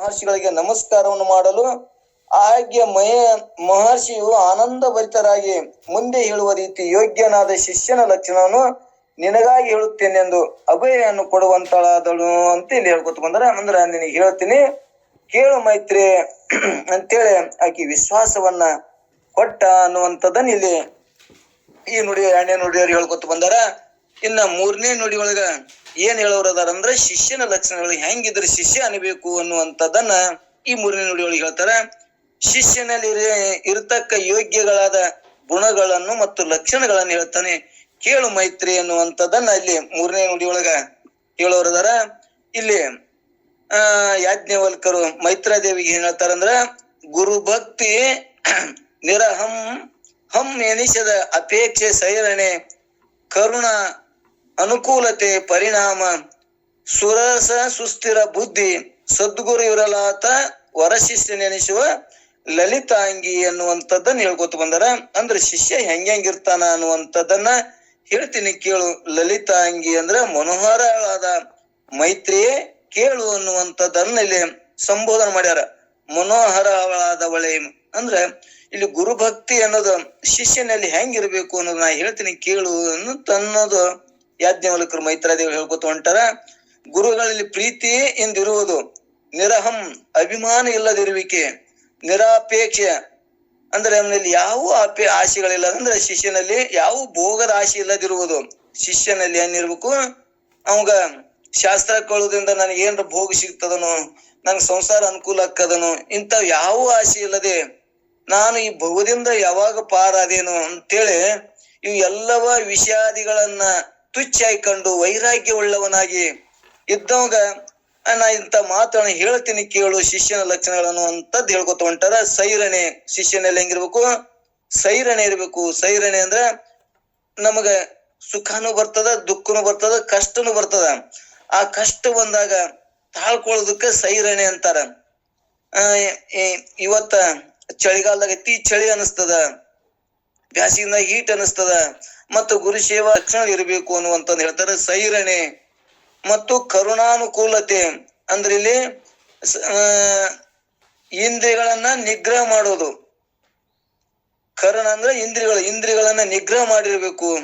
ಮಹರ್ಷಿಗಳಿಗೆ ನಮಸ್ಕಾರವನ್ನು ಮಾಡಲು ಆಜ್ಞೆ ಮಯ ಮಹರ್ಷಿಯು ಆನಂದ ಭರಿತರಾಗಿ ಮುಂದೆ ಹೇಳುವ ರೀತಿ ಯೋಗ್ಯನಾದ ಶಿಷ್ಯನ ಲಕ್ಷಣವನ್ನು ನಿನಗಾಗಿ ಹೇಳುತ್ತೇನೆಂದು ಅಭಯವನ್ನು ಕೊಡುವಂತಳಾದಳು ಅಂತ ಇಲ್ಲಿ ಹೇಳ್ಕೊತ ಬಂದ್ರೆ. ಅಂದ್ರೆ ನಿನಗೆ ಹೇಳ್ತೀನಿ, ಕೇಳು ಮೈತ್ರಿ ಅಂತೇಳಿ ಆಕಿ ವಿಶ್ವಾಸವನ್ನ ಕೊಟ್ಟ ಅನ್ನುವಂಥದ್ದನ್ನ ಇಲ್ಲಿ ಈ ನುಡಿ ಎಣ್ಣೆ ನುಡಿಯವ್ರು ಹೇಳ್ಕೊತ ಬಂದಾರ. ಇನ್ನ ಮೂರನೇ ನುಡಿ ಒಳಗ ಏನ್ ಹೇಳೋರು ಅದಾರ ಶಿಷ್ಯನ ಲಕ್ಷಣಗಳು ಹೆಂಗಿದ್ರೆ ಶಿಷ್ಯ ಅನ್ಬೇಕು ಅನ್ನುವಂಥದ್ದನ್ನ ಈ ಮೂರನೇ ನುಡಿ ಒಳಗೆ ಹೇಳ್ತಾರ. ಶಿಷ್ಯನಲ್ಲಿ ಇರ- ಇರತಕ್ಕ ಯೋಗ್ಯಗಳಾದ ಗುಣಗಳನ್ನು ಮತ್ತು ಲಕ್ಷಣಗಳನ್ನು ಹೇಳ್ತಾನೆ. ಕೇಳು ಮೈತ್ರಿ ಅನ್ನುವಂಥದ್ದನ್ನ ಇಲ್ಲಿ ಮೂರನೇ ನುಡಿ ಒಳಗ ಹೇಳೋರದಾರ ಇಲ್ಲಿ, ಆ, ಯಾಜ್ಞವಲ್ಕರು ಮೈತ್ರಾದೇವಿಗೆ ಏನ್ ಹೇಳ್ತಾರಂದ್ರ ಗುರು ಭಕ್ತಿ ನಿರಹಂ ಹಂ ಎನಿಸದ ಅಪೇಕ್ಷೆ ಸೈರಣೆ ಕರುಣ ಅನುಕೂಲತೆ, ಪರಿಣಾಮ, ಸುರಸ, ಸುಸ್ಥಿರ ಬುದ್ಧಿ, ಸದ್ಗುರು ಇರಲಾತ ವರಶಿಷ್ಯ ನೆನೆಸುವ ಲಲಿತಾಂಗಿ ಅನ್ನುವಂಥದ್ದನ್ನ ಹೇಳ್ಕೊತ ಬಂದಾರ. ಅಂದ್ರೆ ಶಿಷ್ಯ ಹೆಂಗ್ ಹೆಂಗಿರ್ತಾನ ಅನ್ನುವಂಥದ್ದನ್ನ ಹೇಳ್ತೀನಿ ಕೇಳು. ಲಲಿತಾಂಗಿ ಅಂದ್ರ ಮನೋಹರಳಾದ ಮೈತ್ರಿಯೇ ಕೇಳು ಅನ್ನುವಂಥದ್ದನ್ನ ಇಲ್ಲಿ ಸಂಬೋಧನೆ ಮಾಡ್ಯಾರ. ಮನೋಹರವಳಾದವಳೆ ಅಂದ್ರ ಇಲ್ಲಿ ಗುರುಭಕ್ತಿ ಅನ್ನೋದು ಶಿಷ್ಯನಲ್ಲಿ ಹೆಂಗಿರ್ಬೇಕು ಅನ್ನೋದು ನಾ ಹೇಳ್ತೀನಿ ಕೇಳು ಅನ್ನೋದು ಯಾಜ್ಞವಲ್ಕರು ಮೈತ್ರಾದೇವರು ಹೇಳ್ಕೊತ ಹೊಂಟಾರ, ಗುರುಗಳಲ್ಲಿ ಪ್ರೀತಿ ಎಂದಿರುವುದು ನಿರಹಂ ಅಭಿಮಾನ ಇಲ್ಲದಿರುವಿಕೆ, ನಿರಾಪೇಕ್ಷೆ. ಅಂದ್ರೆ ಅವನಲ್ಲಿ ಯಾವ ಆಪೆ ಆಶೆಗಳಿಲ್ಲ, ಅಂದ್ರೆ ಶಿಷ್ಯನಲ್ಲಿ ಯಾವ ಭೋಗದ ಆಶೆ ಇಲ್ಲದಿರುವುದು. ಶಿಷ್ಯನಲ್ಲಿ ಏನಿರ್ಬೇಕು? ಅವಂಗ ಶಾಸ್ತ್ರ ಕಳೋದ್ರಿಂದ ನನಗೆ ಏನ್ರ ಭೋಗ ಸಿಗ್ತದನೋ, ನನ್ಗೆ ಸಂಸಾರ ಅನುಕೂಲ ಆಕ್ಕದನೋ ಇಂಥವ್ ಯಾವ ಆಸೆ ಇಲ್ಲದೆ ನಾನು ಈ ಭೋಗದಿಂದ ಯಾವಾಗ ಪಾರಾದೇನು ಅಂತೇಳಿ ಇವು ಎಲ್ಲವ ವಿಷಾದಿಗಳನ್ನ ತುಚ್ಚಾಯ್ಕೊಂಡು ವೈರಾಗ್ಯ ಉಳ್ಳವನಾಗಿ ಇದ್ದವಾಗ ನಾ ಇಂಥ ಮಾತನ್ನ ಹೇಳ್ತೀನಿ ಕೇಳು, ಶಿಷ್ಯನ ಲಕ್ಷಣಗಳನ್ನು ಅಂತದ್ ಹೇಳ್ಕೊತ ಹೊಂಟಾರ ಸೈರಣೆ ಶಿಷ್ಯನಲ್ಲಿ ಹೆಂಗಿರ್ಬೇಕು? ಸೈರಣೆ ಇರ್ಬೇಕು. ಸೈರಣೆ ಅಂದ್ರ ನಮಗ ಸುಖನೂ ಬರ್ತದ, ದುಃಖನೂ ಬರ್ತದ, ಕಷ್ಟನೂ ಬರ್ತದ. ಆ ಕಷ್ಟ ಬಂದಾಗ ತಾಳ್ಕೊಳ್ಳೋದಕ್ಕ ಸೈರಣೆ ಅಂತಾರ. ಆ ಇವತ್ತ ಚಳಿಗಾಲದಾಗ ಅತಿ ಚಳಿ ಅನಿಸ್ತದ. ಬ್ಯಾಸಿಗಿಂದ ಹೀಟ್ ಅನಿಸ್ತದ. ಮತ್ತು ಗುರು ಸೇವಾ ಲಕ್ಷಣ ಇರಬೇಕು ಅನ್ನುವಂತಂದು ಹೇಳ್ತಾರೆ. ಸೈರಣೆ ಮತ್ತು ಕರುಣಾನುಕೂಲತೆ ಅಂದ್ರೆ ಇಲ್ಲಿ ಇಂದ್ರಿಯಗಳನ್ನ ನಿಗ್ರಹ ಮಾಡೋದು. ಕರುಣ ಅಂದ್ರೆ ಇಂದ್ರಿಯಗಳು, ಇಂದ್ರಿಯಗಳನ್ನ ನಿಗ್ರಹ ಮಾಡಿರ್ಬೇಕು.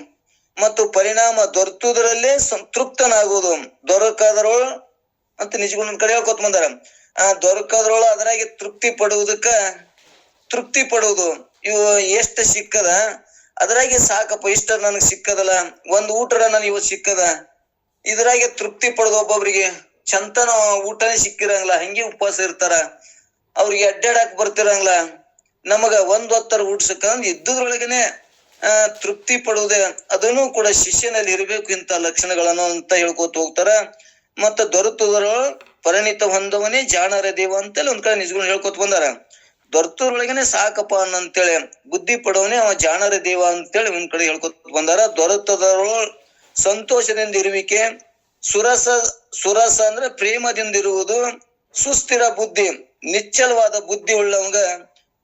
ಮತ್ತು ಪರಿಣಾಮ ದೊರೆತುದರಲ್ಲೇ ಸಂತೃಪ್ತನಾಗುವುದು ದೊರಕದ್ರೊಳ ಅಂತ ನಿಜಗುಣ ಕಡೆ ಹೇಳ್ಕೊತ ಬಂದಾರ. ಆ, ದೊರಕದ್ರೊಳ ಅದರಾಗೆ ತೃಪ್ತಿ ಪಡುವುದಕ್ಕ, ತೃಪ್ತಿ ಪಡುವುದು. ಇವು ಎಷ್ಟು ಸಿಕ್ಕದ? ಅದ್ರಾಗೆ ಸಾಕಪ್ಪ, ಇಷ್ಟ ನನಗ್ ಸಿಕ್ಕದಲ್ಲ, ಒಂದ್ ಊಟರ ನನ್ ಇವತ್ತು ಸಿಕ್ಕದ, ಇದ್ರಾಗೆ ತೃಪ್ತಿ ಪಡೆದು ಒಬ್ಬೊಬ್ರಿಗೆ, ಚಂತನ ಊಟನೇ ಸಿಕ್ಕಿರಂಗಿಲ್ಲ ಹಂಗೆ ಉಪವಾಸ ಇರ್ತಾರ, ಅವ್ರಿಗೆ ಅಡ್ಡಾಡಕ್ ಬರ್ತಿರಂಗಿಲ್ಲ ನಮಗ ಒಂದ್ ಹೊತ್ತರ ಊಟ ಸಿಕ್ಕಂದ್ರೆ ಇದ್ದದ್ರೊಳಗೇನೆ ತೃಪ್ತಿ ಪಡುವುದೇ, ಅದನ್ನು ಕೂಡ ಶಿಷ್ಯನಲ್ಲಿ ಇರಬೇಕು ಇಂತ ಲಕ್ಷಣಗಳನ್ನು ಅಂತ ಹೇಳ್ಕೊತ ಹೋಗ್ತಾರ. ಮತ್ತ ದೊರೆತುದರ ಪರಿಣಿತ ಹೊಂದವನೇ ಜಾಣರ ದೇವ ಅಂತೇಳಿ ಒಂದ್ ಕಡೆ ನಿಜಗಳು ಹೇಳ್ಕೊತ ಬಂದಾರ. ದೊರೆತುದ್ರೊಳಗನೆ ಸಾಕಪ್ಪ ಅನ್ನಂತೇಳಿ ಬುದ್ಧಿ ಪಡೋನೆ ಅವ ಜಾಣರ ದೇವ ಅಂತೇಳಿ ಒಂದ್ ಕಡೆ ಹೇಳ್ಕೊತ ಬಂದಾರ. ದೊರೆತದರೊಳ ಸಂತೋಷದಿಂದ ಇರುವಿಕೆ, ಸುರಸ ಸುರಸ ಅಂದ್ರೆ ಪ್ರೇಮದಿಂದ ಇರುವುದು, ಸುಸ್ಥಿರ ಬುದ್ಧಿ, ನಿಚ್ಚಲವಾದ ಬುದ್ಧಿ ಉಳ್ಳವಂಗ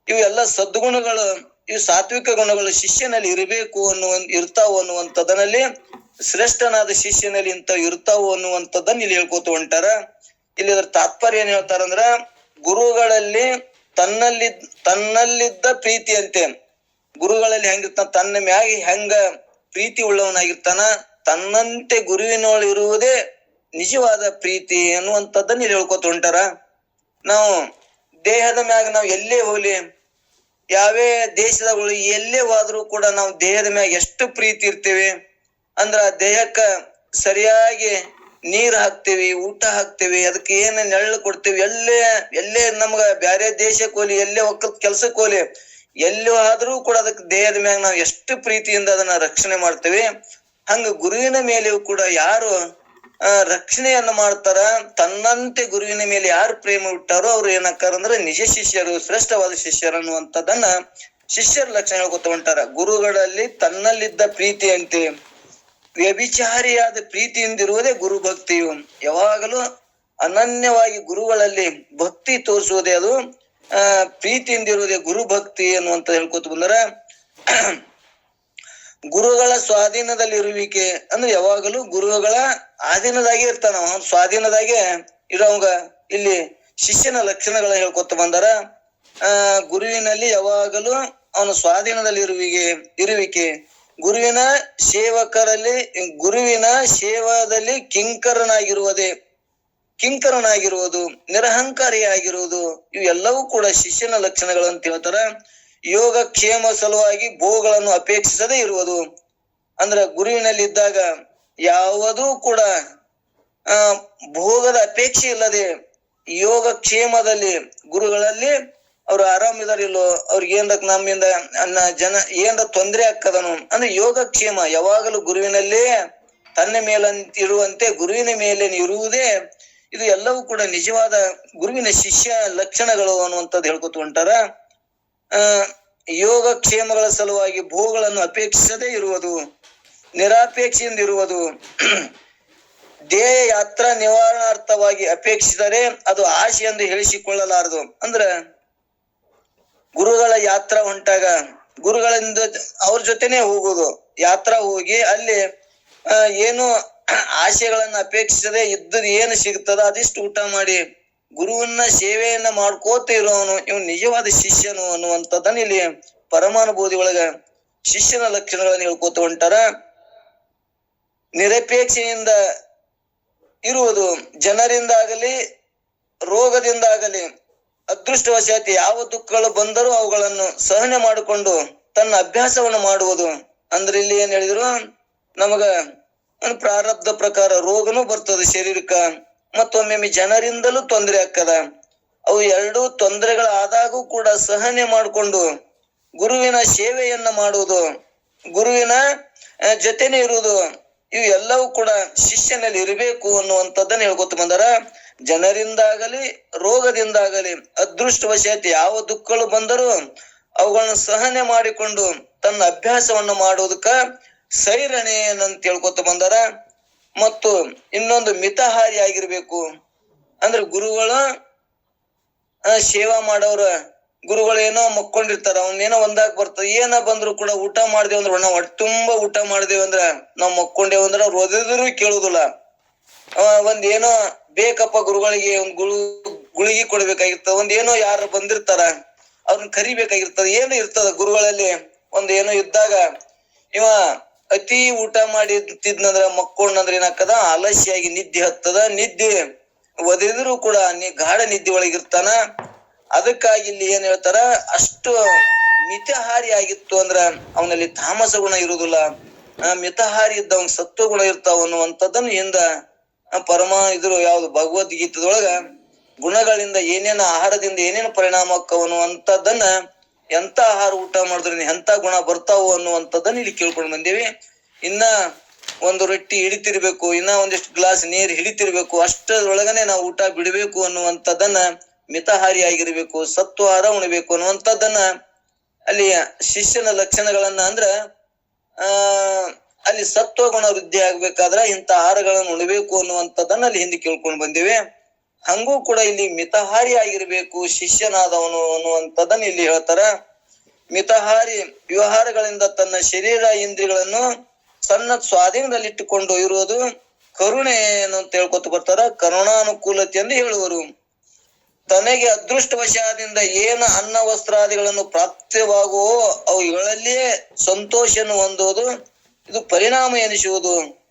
ಇವೆಲ್ಲ ಸದ್ಗುಣಗಳು, ಇವು ಸಾತ್ವಿಕ ಗುಣಗಳು ಶಿಷ್ಯನಲ್ಲಿ ಇರಬೇಕು ಅನ್ನುವ ಇರ್ತಾವು ಅನ್ನುವಂಥದ್ದನಲ್ಲಿ ಶ್ರೇಷ್ಠನಾದ ಶಿಷ್ಯನಲ್ಲಿ ಇಂತ ಇರ್ತಾವು ಅನ್ನುವಂಥದ್ದನ್ನ ಇಲ್ಲಿ ಹೇಳ್ಕೊತ ಹೊಂಟಾರ. ಇಲ್ಲಿ ಅದ್ರ ತಾತ್ಪರ್ಯ ಏನ್ ಹೇಳ್ತಾರಂದ್ರ, ಗುರುಗಳಲ್ಲಿ ತನ್ನಲ್ಲಿ ತನ್ನಲ್ಲಿದ್ದ ಪ್ರೀತಿ ಅಂತೆ. ಗುರುಗಳಲ್ಲಿ ಹೆಂಗಿರ್ತಾನ, ತನ್ನ ಮ್ಯಾಗ ಹೆಂಗ ಪ್ರೀತಿ ಉಳ್ಳವನಾಗಿರ್ತಾನ, ತನ್ನಂತೆ ಗುರುವಿನೊಳ ಇರುವುದೇ ನಿಜವಾದ ಪ್ರೀತಿ ಅನ್ನುವಂಥದ್ದನ್ನ ಇಲ್ಲಿ ಹೇಳ್ಕೊತ ಹೊಂಟಾರ. ನಾವು ದೇಹದ ಮ್ಯಾಗ ನಾವು ಎಲ್ಲೇ ಹೋಗ್ಲಿ, ಯಾವೇ ದೇಶದಾಗ ಹೋಗ್ಲಿ, ಎಲ್ಲೇ ಹೋದ್ರೂ ಕೂಡ ನಾವು ದೇಹದ ಮ್ಯಾಗ ಎಷ್ಟು ಪ್ರೀತಿ ಇರ್ತೇವೆ, ಅಂದ್ರ ದೇಹಕ್ಕ ಸರಿಯಾಗಿ ನೀರ್ ಹಾಕ್ತೇವಿ, ಊಟ ಹಾಕ್ತೇವಿ, ಅದಕ್ಕೆ ಏನ್ ನೆರಳು ಕೊಡ್ತೇವಿ, ಎಲ್ಲೇ ಎಲ್ಲೇ ನಮ್ಗ ಬ್ಯಾರೆ ದೇಶಕ್ಕೆ ಹೋಲಿ ಎಲ್ಲೇ ಒಕ್ಕಲ್ ಕೆಲ್ಸಕ್ಕೆ ಹೋಲಿ ಎಲ್ಲಿ ಆದ್ರೂ ಕೂಡ ಅದಕ್ಕೆ ದೇಹದ ಮ್ಯಾಗ ನಾವು ಎಷ್ಟು ಪ್ರೀತಿಯಿಂದ ಅದನ್ನ ರಕ್ಷಣೆ ಮಾಡ್ತೇವಿ, ಹಂಗ ಗುರುವಿನ ಮೇಲೆಯೂ ಕೂಡ ಯಾರು ರಕ್ಷಣೆಯನ್ನ ಮಾಡ್ತಾರ, ತನ್ನಂತೆ ಗುರುವಿನ ಮೇಲೆ ಯಾರು ಪ್ರೇಮ ಬಿಟ್ಟಾರೋ ಅವ್ರು ಏನಕ್ಕಾರ ಅಂದ್ರೆ ನಿಜ ಶಿಷ್ಯರು, ಶ್ರೇಷ್ಠವಾದ ಶಿಷ್ಯರು ಅನ್ನುವಂಥದ್ದನ್ನ ಶಿಷ್ಯರ ಲಕ್ಷಣಗಳು ಗೊತ್ತ ಹೊಂಟಾರ ಗುರುಗಳಲ್ಲಿ ತನ್ನಲ್ಲಿದ್ದ ಪ್ರೀತಿ ಅಂತೆ. ವ್ಯಭಿಚಾರಿಯಾದ ಪ್ರೀತಿಯಿಂದಿರುವುದೇ ಗುರು ಭಕ್ತಿಯು ಯಾವಾಗಲೂ ಅನನ್ಯವಾಗಿ ಗುರುಗಳಲ್ಲಿ ಭಕ್ತಿ ತೋರಿಸುವುದೇ ಅದು, ಆ, ಪ್ರೀತಿಯಿಂದಿರುವುದೇ ಗುರು ಭಕ್ತಿ ಅನ್ನುವಂತ ಹೇಳ್ಕೊತ ಬಂದರ, ಗುರುಗಳ ಸ್ವಾಧೀನದಲ್ಲಿ ಇರುವಿಕೆ ಅಂದ್ರೆ ಯಾವಾಗಲೂ ಗುರುಗಳ ಆಧೀನದಾಗೆ ಇರ್ತಾನ. ಸ್ವಾಧೀನದಾಗೆ ಇರೋವಂಗ ಇಲ್ಲಿ ಶಿಷ್ಯನ ಲಕ್ಷಣಗಳ ಹೇಳ್ಕೊತ ಬಂದಾರ ಗುರುವಿನಲ್ಲಿ ಯಾವಾಗಲೂ ಅವನ ಸ್ವಾಧೀನದಲ್ಲಿ ಇರುವಿಕೆ ಇರುವಿಕೆ ಗುರುವಿನ ಸೇವಕರಲ್ಲಿ, ಗುರುವಿನ ಸೇವಾದಲ್ಲಿ ಕಿಂಕರನಾಗಿರುವುದೇ, ಕಿಂಕರನಾಗಿರುವುದು, ನಿರಹಂಕಾರಿಯಾಗಿರುವುದು, ಇವೆಲ್ಲವೂ ಕೂಡ ಶಿಷ್ಯನ ಲಕ್ಷಣಗಳು ಅಂತ ಹೇಳ್ತಾರ. ಯೋಗ ಕ್ಷೇಮ ಸಲುವಾಗಿ ಭೋಗಗಳನ್ನು ಅಪೇಕ್ಷಿಸದೇ ಇರುವುದು. ಅಂದ್ರ ಗುರುವಿನಲ್ಲಿ ಇದ್ದಾಗ ಯಾವುದೂ ಕೂಡ ಭೋಗದ ಅಪೇಕ್ಷೆ ಇಲ್ಲದೆ ಯೋಗ ಕ್ಷೇಮದಲ್ಲಿ ಗುರುಗಳಲ್ಲಿ ಅವ್ರು ಆರಾಮಿದಾರಿಲ್ಲೋ ಅವ್ರಿಗೆ ಏನ್ರ ನಮ್ಮಿಂದ ಅನ್ನ ಜನ ಏನ್ರ ತೊಂದರೆ ಆಗ್ತದನು. ಅಂದ್ರೆ ಯೋಗ ಕ್ಷೇಮ ಯಾವಾಗಲೂ ಗುರುವಿನಲ್ಲೇ ತನ್ನ ಮೇಲಂತ ಇರುವಂತೆ ಗುರುವಿನ ಮೇಲೆ ಇರುವುದೇ ಇದು ಎಲ್ಲವೂ ಕೂಡ ನಿಜವಾದ ಗುರುವಿನ ಶಿಷ್ಯ ಲಕ್ಷಣಗಳು ಅನ್ನುವಂಥದ್ದು ಹೇಳ್ಕೊತ ಹೊಂಟಾರ. ಯೋಗ ಕ್ಷೇಮಗಳ ಸಲುವಾಗಿ ಭೋಗಗಳನ್ನು ಅಪೇಕ್ಷಿಸದೇ ಇರುವುದು, ನಿರಾಪೇಕ್ಷೆಯಿಂದ ಇರುವುದು ದೇಹ ಯಾತ್ರಾ ನಿವಾರಣಾರ್ಥವಾಗಿ ಅಪೇಕ್ಷಿಸಿದರೆ ಅದು ಆಶೆ ಎಂದು ಹೇಳಿಸಿಕೊಳ್ಳಲಾರದು. ಅಂದ್ರ ಗುರುಗಳ ಯಾತ್ರ ಹೊಂಟಾಗ ಗುರುಗಳಿಂದ ಅವ್ರ ಜೊತೆನೆ ಹೋಗುದು. ಯಾತ್ರ ಹೋಗಿ ಅಲ್ಲಿ ಏನು ಆಶೆಗಳನ್ನ ಅಪೇಕ್ಷಿಸದೆ ಇದ್ದದ್ ಏನು ಸಿಗ್ತದ ಅದಿಷ್ಟು ಊಟ ಮಾಡಿ, ಗುರುವನ್ನ ಸೇವೆಯನ್ನ ಮಾಡ್ಕೋತ ಇರೋನು, ಇವನು ನಿಜವಾದ ಶಿಷ್ಯನು ಅನ್ನುವಂಥದ್ದನ್ನ ಇಲ್ಲಿ ಪರಮಾನುಭೂತಿ ಒಳಗ ಶಿಷ್ಯನ ಲಕ್ಷಣಗಳನ್ನ ಹೇಳ್ಕೋತ ಹೊಂಟಾರ. ನಿರಪೇಕ್ಷೆಯಿಂದ ಇರುವುದು ಜನರಿಂದಾಗಲಿ, ರೋಗದಿಂದಾಗಲಿ ಅದೃಷ್ಟವಶಾತ್ ಯಾವ ದುಃಖಗಳು ಬಂದರೂ ಅವುಗಳನ್ನು ಸಹನೆ ಮಾಡಿಕೊಂಡು ತನ್ನ ಅಭ್ಯಾಸವನ್ನು ಮಾಡುವುದು. ಅಂದ್ರೆ ಇಲ್ಲಿ ಏನ್ ಹೇಳಿದ್ರು? ನಮಗ ಪ್ರಾರಬ್ಧ ಪ್ರಕಾರ ರೋಗನೂ ಬರ್ತದೆ ಶರೀರಕ್ಕ ಮತ್ತೊಮ್ಮೆ ಜನರಿಂದಲೂ ತೊಂದರೆ ಆಗ್ತದ. ಅವು ಎರಡೂ ತೊಂದರೆಗಳಾದಾಗೂ ಕೂಡ ಸಹನೆ ಮಾಡಿಕೊಂಡು ಗುರುವಿನ ಸೇವೆಯನ್ನ ಮಾಡುವುದು. ಗುರುವಿನ ಜೊತೆನೆ ಇರುವುದು. ಇವು ಎಲ್ಲವೂ ಕೂಡ ಶಿಷ್ಯನಲ್ಲಿ ಇರಬೇಕು ಅನ್ನುವಂಥದ್ದನ್ನ ಹೇಳ್ಕೊತ ಬಂದಾರ. ಜನರಿಂದಾಗಲಿ, ರೋಗದಿಂದಾಗಲಿ, ಅದೃಷ್ಟವಶಾತ್ ಯಾವ ದುಃಖಗಳು ಬಂದರೂ ಅವುಗಳನ್ನು ಸಹನೆ ಮಾಡಿಕೊಂಡು ತನ್ನ ಅಭ್ಯಾಸವನ್ನು ಮಾಡುವುದಕ್ಕ ಸೈರಣೆ ಅಂತ ಹೇಳ್ಕೊತ ಬಂದಾರ. ಮತ್ತು ಇನ್ನೊಂದು ಮಿತಹಾರಿ ಆಗಿರ್ಬೇಕು. ಅಂದ್ರೆ ಗುರುಗಳು ಸೇವಾ ಮಾಡೋರ, ಗುರುಗಳು ಏನೋ ಮಕ್ಕೊಂಡಿರ್ತಾರ ಅವನೇನೋ ಒಂದಾಗ್ ಬರ್ತದ ಏನ ಬಂದ್ರು ಕೂಡ ಊಟ ಮಾಡ್ದೇವ್ ಅಂದ್ರೆ, ನಾವು ತುಂಬಾ ಊಟ ಮಾಡ್ದೇವ್ ಅಂದ್ರೆ ನಾವ್ ಮಕ್ಕೊಂಡೇವಂದ್ರ ಅವ್ರು ಓದಿದ್ರು ಕೇಳುದಿಲ್ಲ. ಒಂದ್ ಏನೋ ಬೇಕಪ್ಪ ಗುರುಗಳಿಗೆ ಒಂದು ಗುಳು, ಗುಳಿಗೆ ಕೊಡ್ಬೇಕಾಗಿರ್ತದ. ಒಂದ್ ಏನೋ ಯಾರು ಬಂದಿರ್ತಾರ, ಅವ್ರನ್ನ ಕರಿಬೇಕಾಗಿರ್ತದ. ಏನು ಇರ್ತದ ಗುರುಗಳಲ್ಲಿ. ಒಂದ್ ಏನೋ ಇದ್ದಾಗ ಇವ ಅತಿ ಊಟ ಮಾಡಿ ತಿದ್ನಂದ್ರ ಮಕ್ಕೊಂಡ್ನಂದ್ರ ಏನಾಗ್ತದ? ಆಲಸ್ಯಾಗಿ ನಿದ್ದೆ ಹತ್ತದ. ನಿದ್ದೆ ಒದೆದ್ರು ಕೂಡ ಗಾಢ ನಿದ್ದೆ ಒಳಗಿರ್ತಾನ. ಅದಕ್ಕಾಗಿ ಇಲ್ಲಿ ಏನ್ ಹೇಳ್ತಾರ? ಅಷ್ಟು ಮಿತಹಾರಿ ಆಗಿತ್ತು ಅಂದ್ರ ಅವನಲ್ಲಿ ತಾಮಸ ಗುಣ ಇರುವುದಿಲ್ಲ ಮಿತಹಾರಿ ಇದ್ದ ಅವ್ನ್ ಸತ್ವ ಗುಣ ಇರ್ತಾವ ಅನ್ನುವಂಥದ್ದನ್ನು ಹಿಂದ ಪರಮ ಇದ್ರು ಯಾವ್ದು ಭಗವದ್ಗೀತದೊಳಗ ಗುಣಗಳಿಂದ ಏನೇನ ಆಹಾರದಿಂದ ಏನೇನು ಪರಿಣಾಮ ಆಕ್ಕವ ಅಂತದನ್ನ ಎಂತ ಆಹಾರ ಊಟ ಮಾಡಿದ್ರೆ ಎಂತ ಗುಣ ಬರ್ತಾವು ಅನ್ನುವಂಥದ್ದನ್ನ ಇಲ್ಲಿ ಕೇಳ್ಕೊಂಡು ಬಂದೇವಿ. ಇನ್ನ ಒಂದು ರೊಟ್ಟಿ ಹಿಡಿತಿರ್ಬೇಕು, ಇನ್ನ ಒಂದಿಷ್ಟು ಗ್ಲಾಸ್ ನೀರು ಹಿಡಿತಿರ್ಬೇಕು, ಅಷ್ಟರೊಳಗನೆ ನಾವು ಊಟ ಬಿಡಬೇಕು ಅನ್ನುವಂಥದ್ದನ್ನ ಮಿತಹಾರಿ ಆಗಿರ್ಬೇಕು ಸತ್ವ ಆಹಾರ ಉಣಬೇಕು ಅನ್ನುವಂಥದ್ದನ್ನ ಅಲ್ಲಿ ಶಿಷ್ಯನ ಲಕ್ಷಣಗಳನ್ನ ಅಂದ್ರ, ಆ ಅಲ್ಲಿ ಸತ್ವ ಗುಣ ವೃದ್ಧಿ ಆಗ್ಬೇಕಾದ್ರ ಇಂತ ಆಹಾರಗಳನ್ನು ಉಣಬೇಕು ಅನ್ನುವಂಥದ್ದನ್ನ ಅಲ್ಲಿ ಹಿಂದೆ ಕೇಳ್ಕೊಂಡು ಬಂದಿವೆ. ಹಂಗೂ ಕೂಡ ಇಲ್ಲಿ ಮಿತಹಾರಿ ಆಗಿರ್ಬೇಕು ಶಿಷ್ಯನಾದವನು ಅನ್ನುವಂಥದ್ದನ್ನ ಇಲ್ಲಿ ಹೇಳ್ತಾರ. ಮಿತಹಾರಿ ವ್ಯವಹಾರಗಳಿಂದ ತನ್ನ ಶರೀರ ಇಂದ್ರಿಯಗಳನ್ನು ಸಣ್ಣ ಸ್ವಾಧೀನದಲ್ಲಿಟ್ಟುಕೊಂಡು ಇರುವುದು ಕರುಣೆ ಅಂತ ಹೇಳ್ಕೊತ ಬರ್ತಾರ. ಕರುಣಾನುಕೂಲತೆ ಎಂದು ಹೇಳುವರು. ತನಗೆ ಅದೃಷ್ಟವಶಾದಿಂದ ಏನು ಅನ್ನ ವಸ್ತ್ರಾದಿಗಳನ್ನು ಪ್ರಾಪ್ತವಾಗುವೋ ಅವುಗಳಲ್ಲಿಯೇ ಸಂತೋಷವನ್ನು ಹೊಂದುವುದು. ಇದು ಪರಿಣಾಮ ಎನಿಸುವುದು.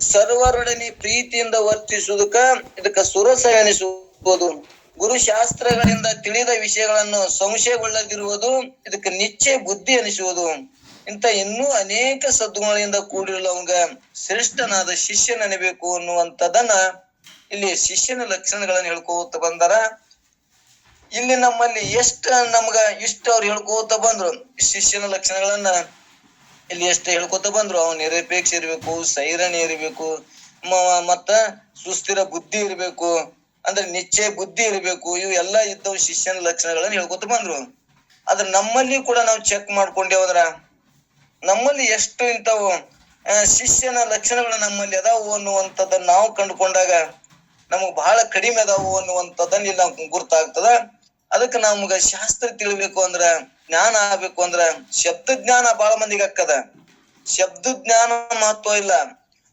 ಸರ್ವರೊಡನೆ ಪ್ರೀತಿಯಿಂದ ವರ್ತಿಸುವುದಕ್ಕ ಇದಕ್ಕ ಸುರಸ ಎನಿಸುವುದು. ಗುರು ಶಾಸ್ತ್ರಗಳಿಂದ ತಿಳಿದ ವಿಷಯಗಳನ್ನು ಸಂಶಯಗೊಳ್ಳದಿರುವುದು ಇದಕ್ಕೆ ನಿಶ್ಚಯ ಬುದ್ಧಿ ಎನಿಸುವುದು. ಇಂತ ಇನ್ನೂ ಅನೇಕ ಸದ್ಗುಣಗಳಿಂದ ಕೂಡಿರಲು ಅವಂಗ ಶ್ರೇಷ್ಠನಾದ ಶಿಷ್ಯನನಿಬೇಕು ಅನ್ನುವಂಥದನ್ನ ಇಲ್ಲಿ ಶಿಷ್ಯನ ಲಕ್ಷಣಗಳನ್ನು ಹೇಳ್ಕೋತ ಬಂದಾರ. ಇಲ್ಲಿ ನಮ್ಮಲ್ಲಿ ಎಷ್ಟ ನಮ್ಗ ಇಷ್ಟ ಅವ್ರು ಹೇಳ್ಕೋತ ಬಂದ್ರು. ಶಿಷ್ಯನ ಲಕ್ಷಣಗಳನ್ನ ಇಲ್ಲಿ ಎಷ್ಟು ಹೇಳ್ಕೊತ ಬಂದ್ರು. ಅವ್ ನಿರಪೇಕ್ಷ ಇರ್ಬೇಕು ಸೈರಣೆ ಇರ್ಬೇಕು ಮತ್ತ ಸುಸ್ಥಿರ ಬುದ್ಧಿ ಇರ್ಬೇಕು, ಅಂದ್ರೆ ನಿಶ್ಚಯ ಬುದ್ಧಿ ಇರ್ಬೇಕು, ಇವು ಎಲ್ಲಾ ಇದ್ದವು ಶಿಷ್ಯನ ಲಕ್ಷಣಗಳನ್ನ ಹೇಳ್ಕೊತ ಬಂದ್ರು. ಆದ್ರೆ ನಮ್ಮಲ್ಲಿ ಕೂಡ ನಾವು ಚೆಕ್ ಮಾಡ್ಕೊಂಡೇವದ್ರ ನಮ್ಮಲ್ಲಿ ಎಷ್ಟು ಇಂಥವು ಶಿಷ್ಯನ ಲಕ್ಷಣಗಳು ನಮ್ಮಲ್ಲಿ ಅದಾವು ಅನ್ನುವಂಥದ್ದನ್ನ ನಾವು ಕಂಡುಕೊಂಡಾಗ ನಮಗ್ ಬಹಳ ಕಡಿಮೆ ಅದಾವು ಅನ್ನುವಂಥದ್ದನ್ನ ಇಲ್ಲಿ ನಾವು ಗುರ್ತಾಗ್ತದ. ಅದಕ್ಕೆ ನಮ್ಗ ಶಾಸ್ತ್ರ ತಿಳಿಬೇಕು ಅಂದ್ರ, ಜ್ಞಾನ ಆಗ್ಬೇಕು ಅಂದ್ರ ಶಬ್ದ ಜ್ಞಾನ ಬಹಳ ಮಂದಿಗೆ ಅಕ್ಕದ ಶಬ್ದ ಜ್ಞಾನ ಮಹತ್ವ ಇಲ್ಲ.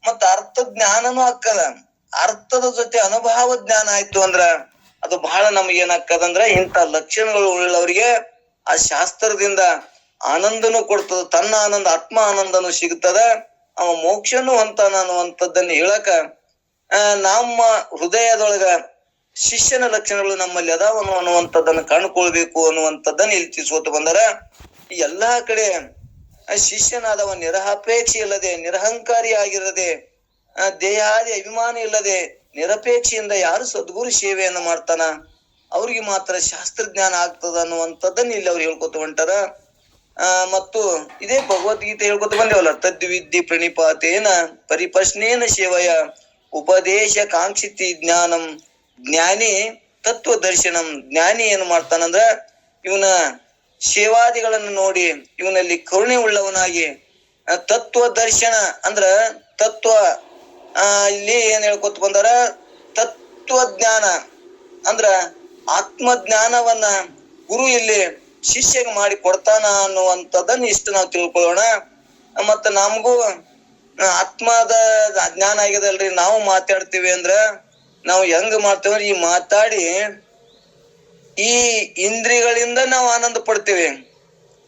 ಮತ್ತ ಅರ್ಥ ಜ್ಞಾನನು ಅಕ್ಕದ ಅರ್ಥದ ಜೊತೆ ಅನುಭವ ಜ್ಞಾನ ಆಯ್ತು ಅಂದ್ರ, ಅದು ಬಹಳ ನಮ್ಗೆ ಏನಾಗ್ತದಂದ್ರ ಇಂತ ಲಕ್ಷಣಗಳು ಉಳ್ಳವರಿಗೆ ಆ ಶಾಸ್ತ್ರದಿಂದ ಆನಂದನು ಕೊಡ್ತದ, ತನ್ನ ಆನಂದ, ಆತ್ಮ ಆನಂದನು ಸಿಗ್ತದ. ಅವ ಮೋಕ್ಷನು ಅಂತ ನಾನು ಅನ್ನುವಂಥದ್ದನ್ನ ಹೇಳಕ ನಮ್ಮ ಹೃದಯದೊಳಗ ಶಿಷ್ಯನ ಲಕ್ಷಣಗಳು ನಮ್ಮಲ್ಲಿ ಅದಾವನು ಅನ್ನುವಂಥದ್ದನ್ನ ಕಂಡುಕೊಳ್ಬೇಕು ಅನ್ನುವಂಥದ್ದನ್ನ ಇಲ್ಲಿ ತಿಳಿಸ್ಕೊತ ಬಂದಾರ. ಎಲ್ಲಾ ಕಡೆ ಶಿಷ್ಯನಾದವ ನಿರಹಪೇಕ್ಷೆ ಇಲ್ಲದೆ, ನಿರಹಂಕಾರಿ ಆಗಿರದೆ ದೇಹಾದಿ ಅಭಿಮಾನ ಇಲ್ಲದೆ, ನಿರಪೇಕ್ಷೆಯಿಂದ ಯಾರು ಸದ್ಗುರು ಸೇವೆಯನ್ನು ಮಾಡ್ತಾನ? ಅವ್ರಿಗೆ ಮಾತ್ರ ಶಾಸ್ತ್ರಜ್ಞಾನ ಆಗ್ತದ ಅನ್ನುವಂಥದ್ದನ್ನ ಇಲ್ಲಿ ಅವ್ರು ಹೇಳ್ಕೊತ ಹೊಂಟಾರ. ಆ, ಮತ್ತು ಇದೇ ಭಗವದ್ಗೀತೆ ಹೇಳ್ಕೊತ ಬಂದೇವಲ್ಲ ತದ್ವಿದ್ಯೆ ಪ್ರಣಿಪಾತೇನ ಪರಿಪ್ರಶ್ನೇನ ಸೇವಯ ಉಪದೇಶ ಕಾಂಕ್ಷಿತಿ ಜ್ಞಾನಂ. ಜ್ಞಾನಿ ತತ್ವ ದರ್ಶನಂ, ಜ್ಞಾನಿ ಏನ್ ಮಾಡ್ತಾನಂದ್ರ ಇವನ ಸೇವಾದಿಗಳನ್ನು ನೋಡಿ ಇವನಲ್ಲಿ ಕರುಣೆ ಉಳ್ಳವನಾಗಿ ತತ್ವ ದರ್ಶನ ಅಂದ್ರ ತತ್ವ, ಆ, ಇಲ್ಲಿ ಏನ್ ಹೇಳ್ಕೊತ ಬಂದಾರ? ತತ್ವಜ್ಞಾನ ಅಂದ್ರ ಆತ್ಮಜ್ಞಾನವನ್ನ ಗುರು ಇಲ್ಲಿ ಶಿಷ್ಯಗೆ ಮಾಡಿ ಕೊಡ್ತಾನ ಅನ್ನುವಂಥದ್ದನ್ನ ಇಷ್ಟು ನಾವು ತಿಳ್ಕೊಳ್ಳೋಣ. ಮತ್ತ ನಮಗೂ ಆತ್ಮದ ಜ್ಞಾನ ಆಗ್ಯದಲ್ರಿ ನಾವು ಮಾತಾಡ್ತೀವಿ ಅಂದ್ರ ನಾವು ಹೆಂಗ್ ಮಾಡ್ತೇವಂದ್ರೆ ಈ ಮಾತಾಡಿ ಈ ಇಂದ್ರಿಗಳಿಂದ ನಾವು ಆನಂದ ಪಡ್ತೇವೆ.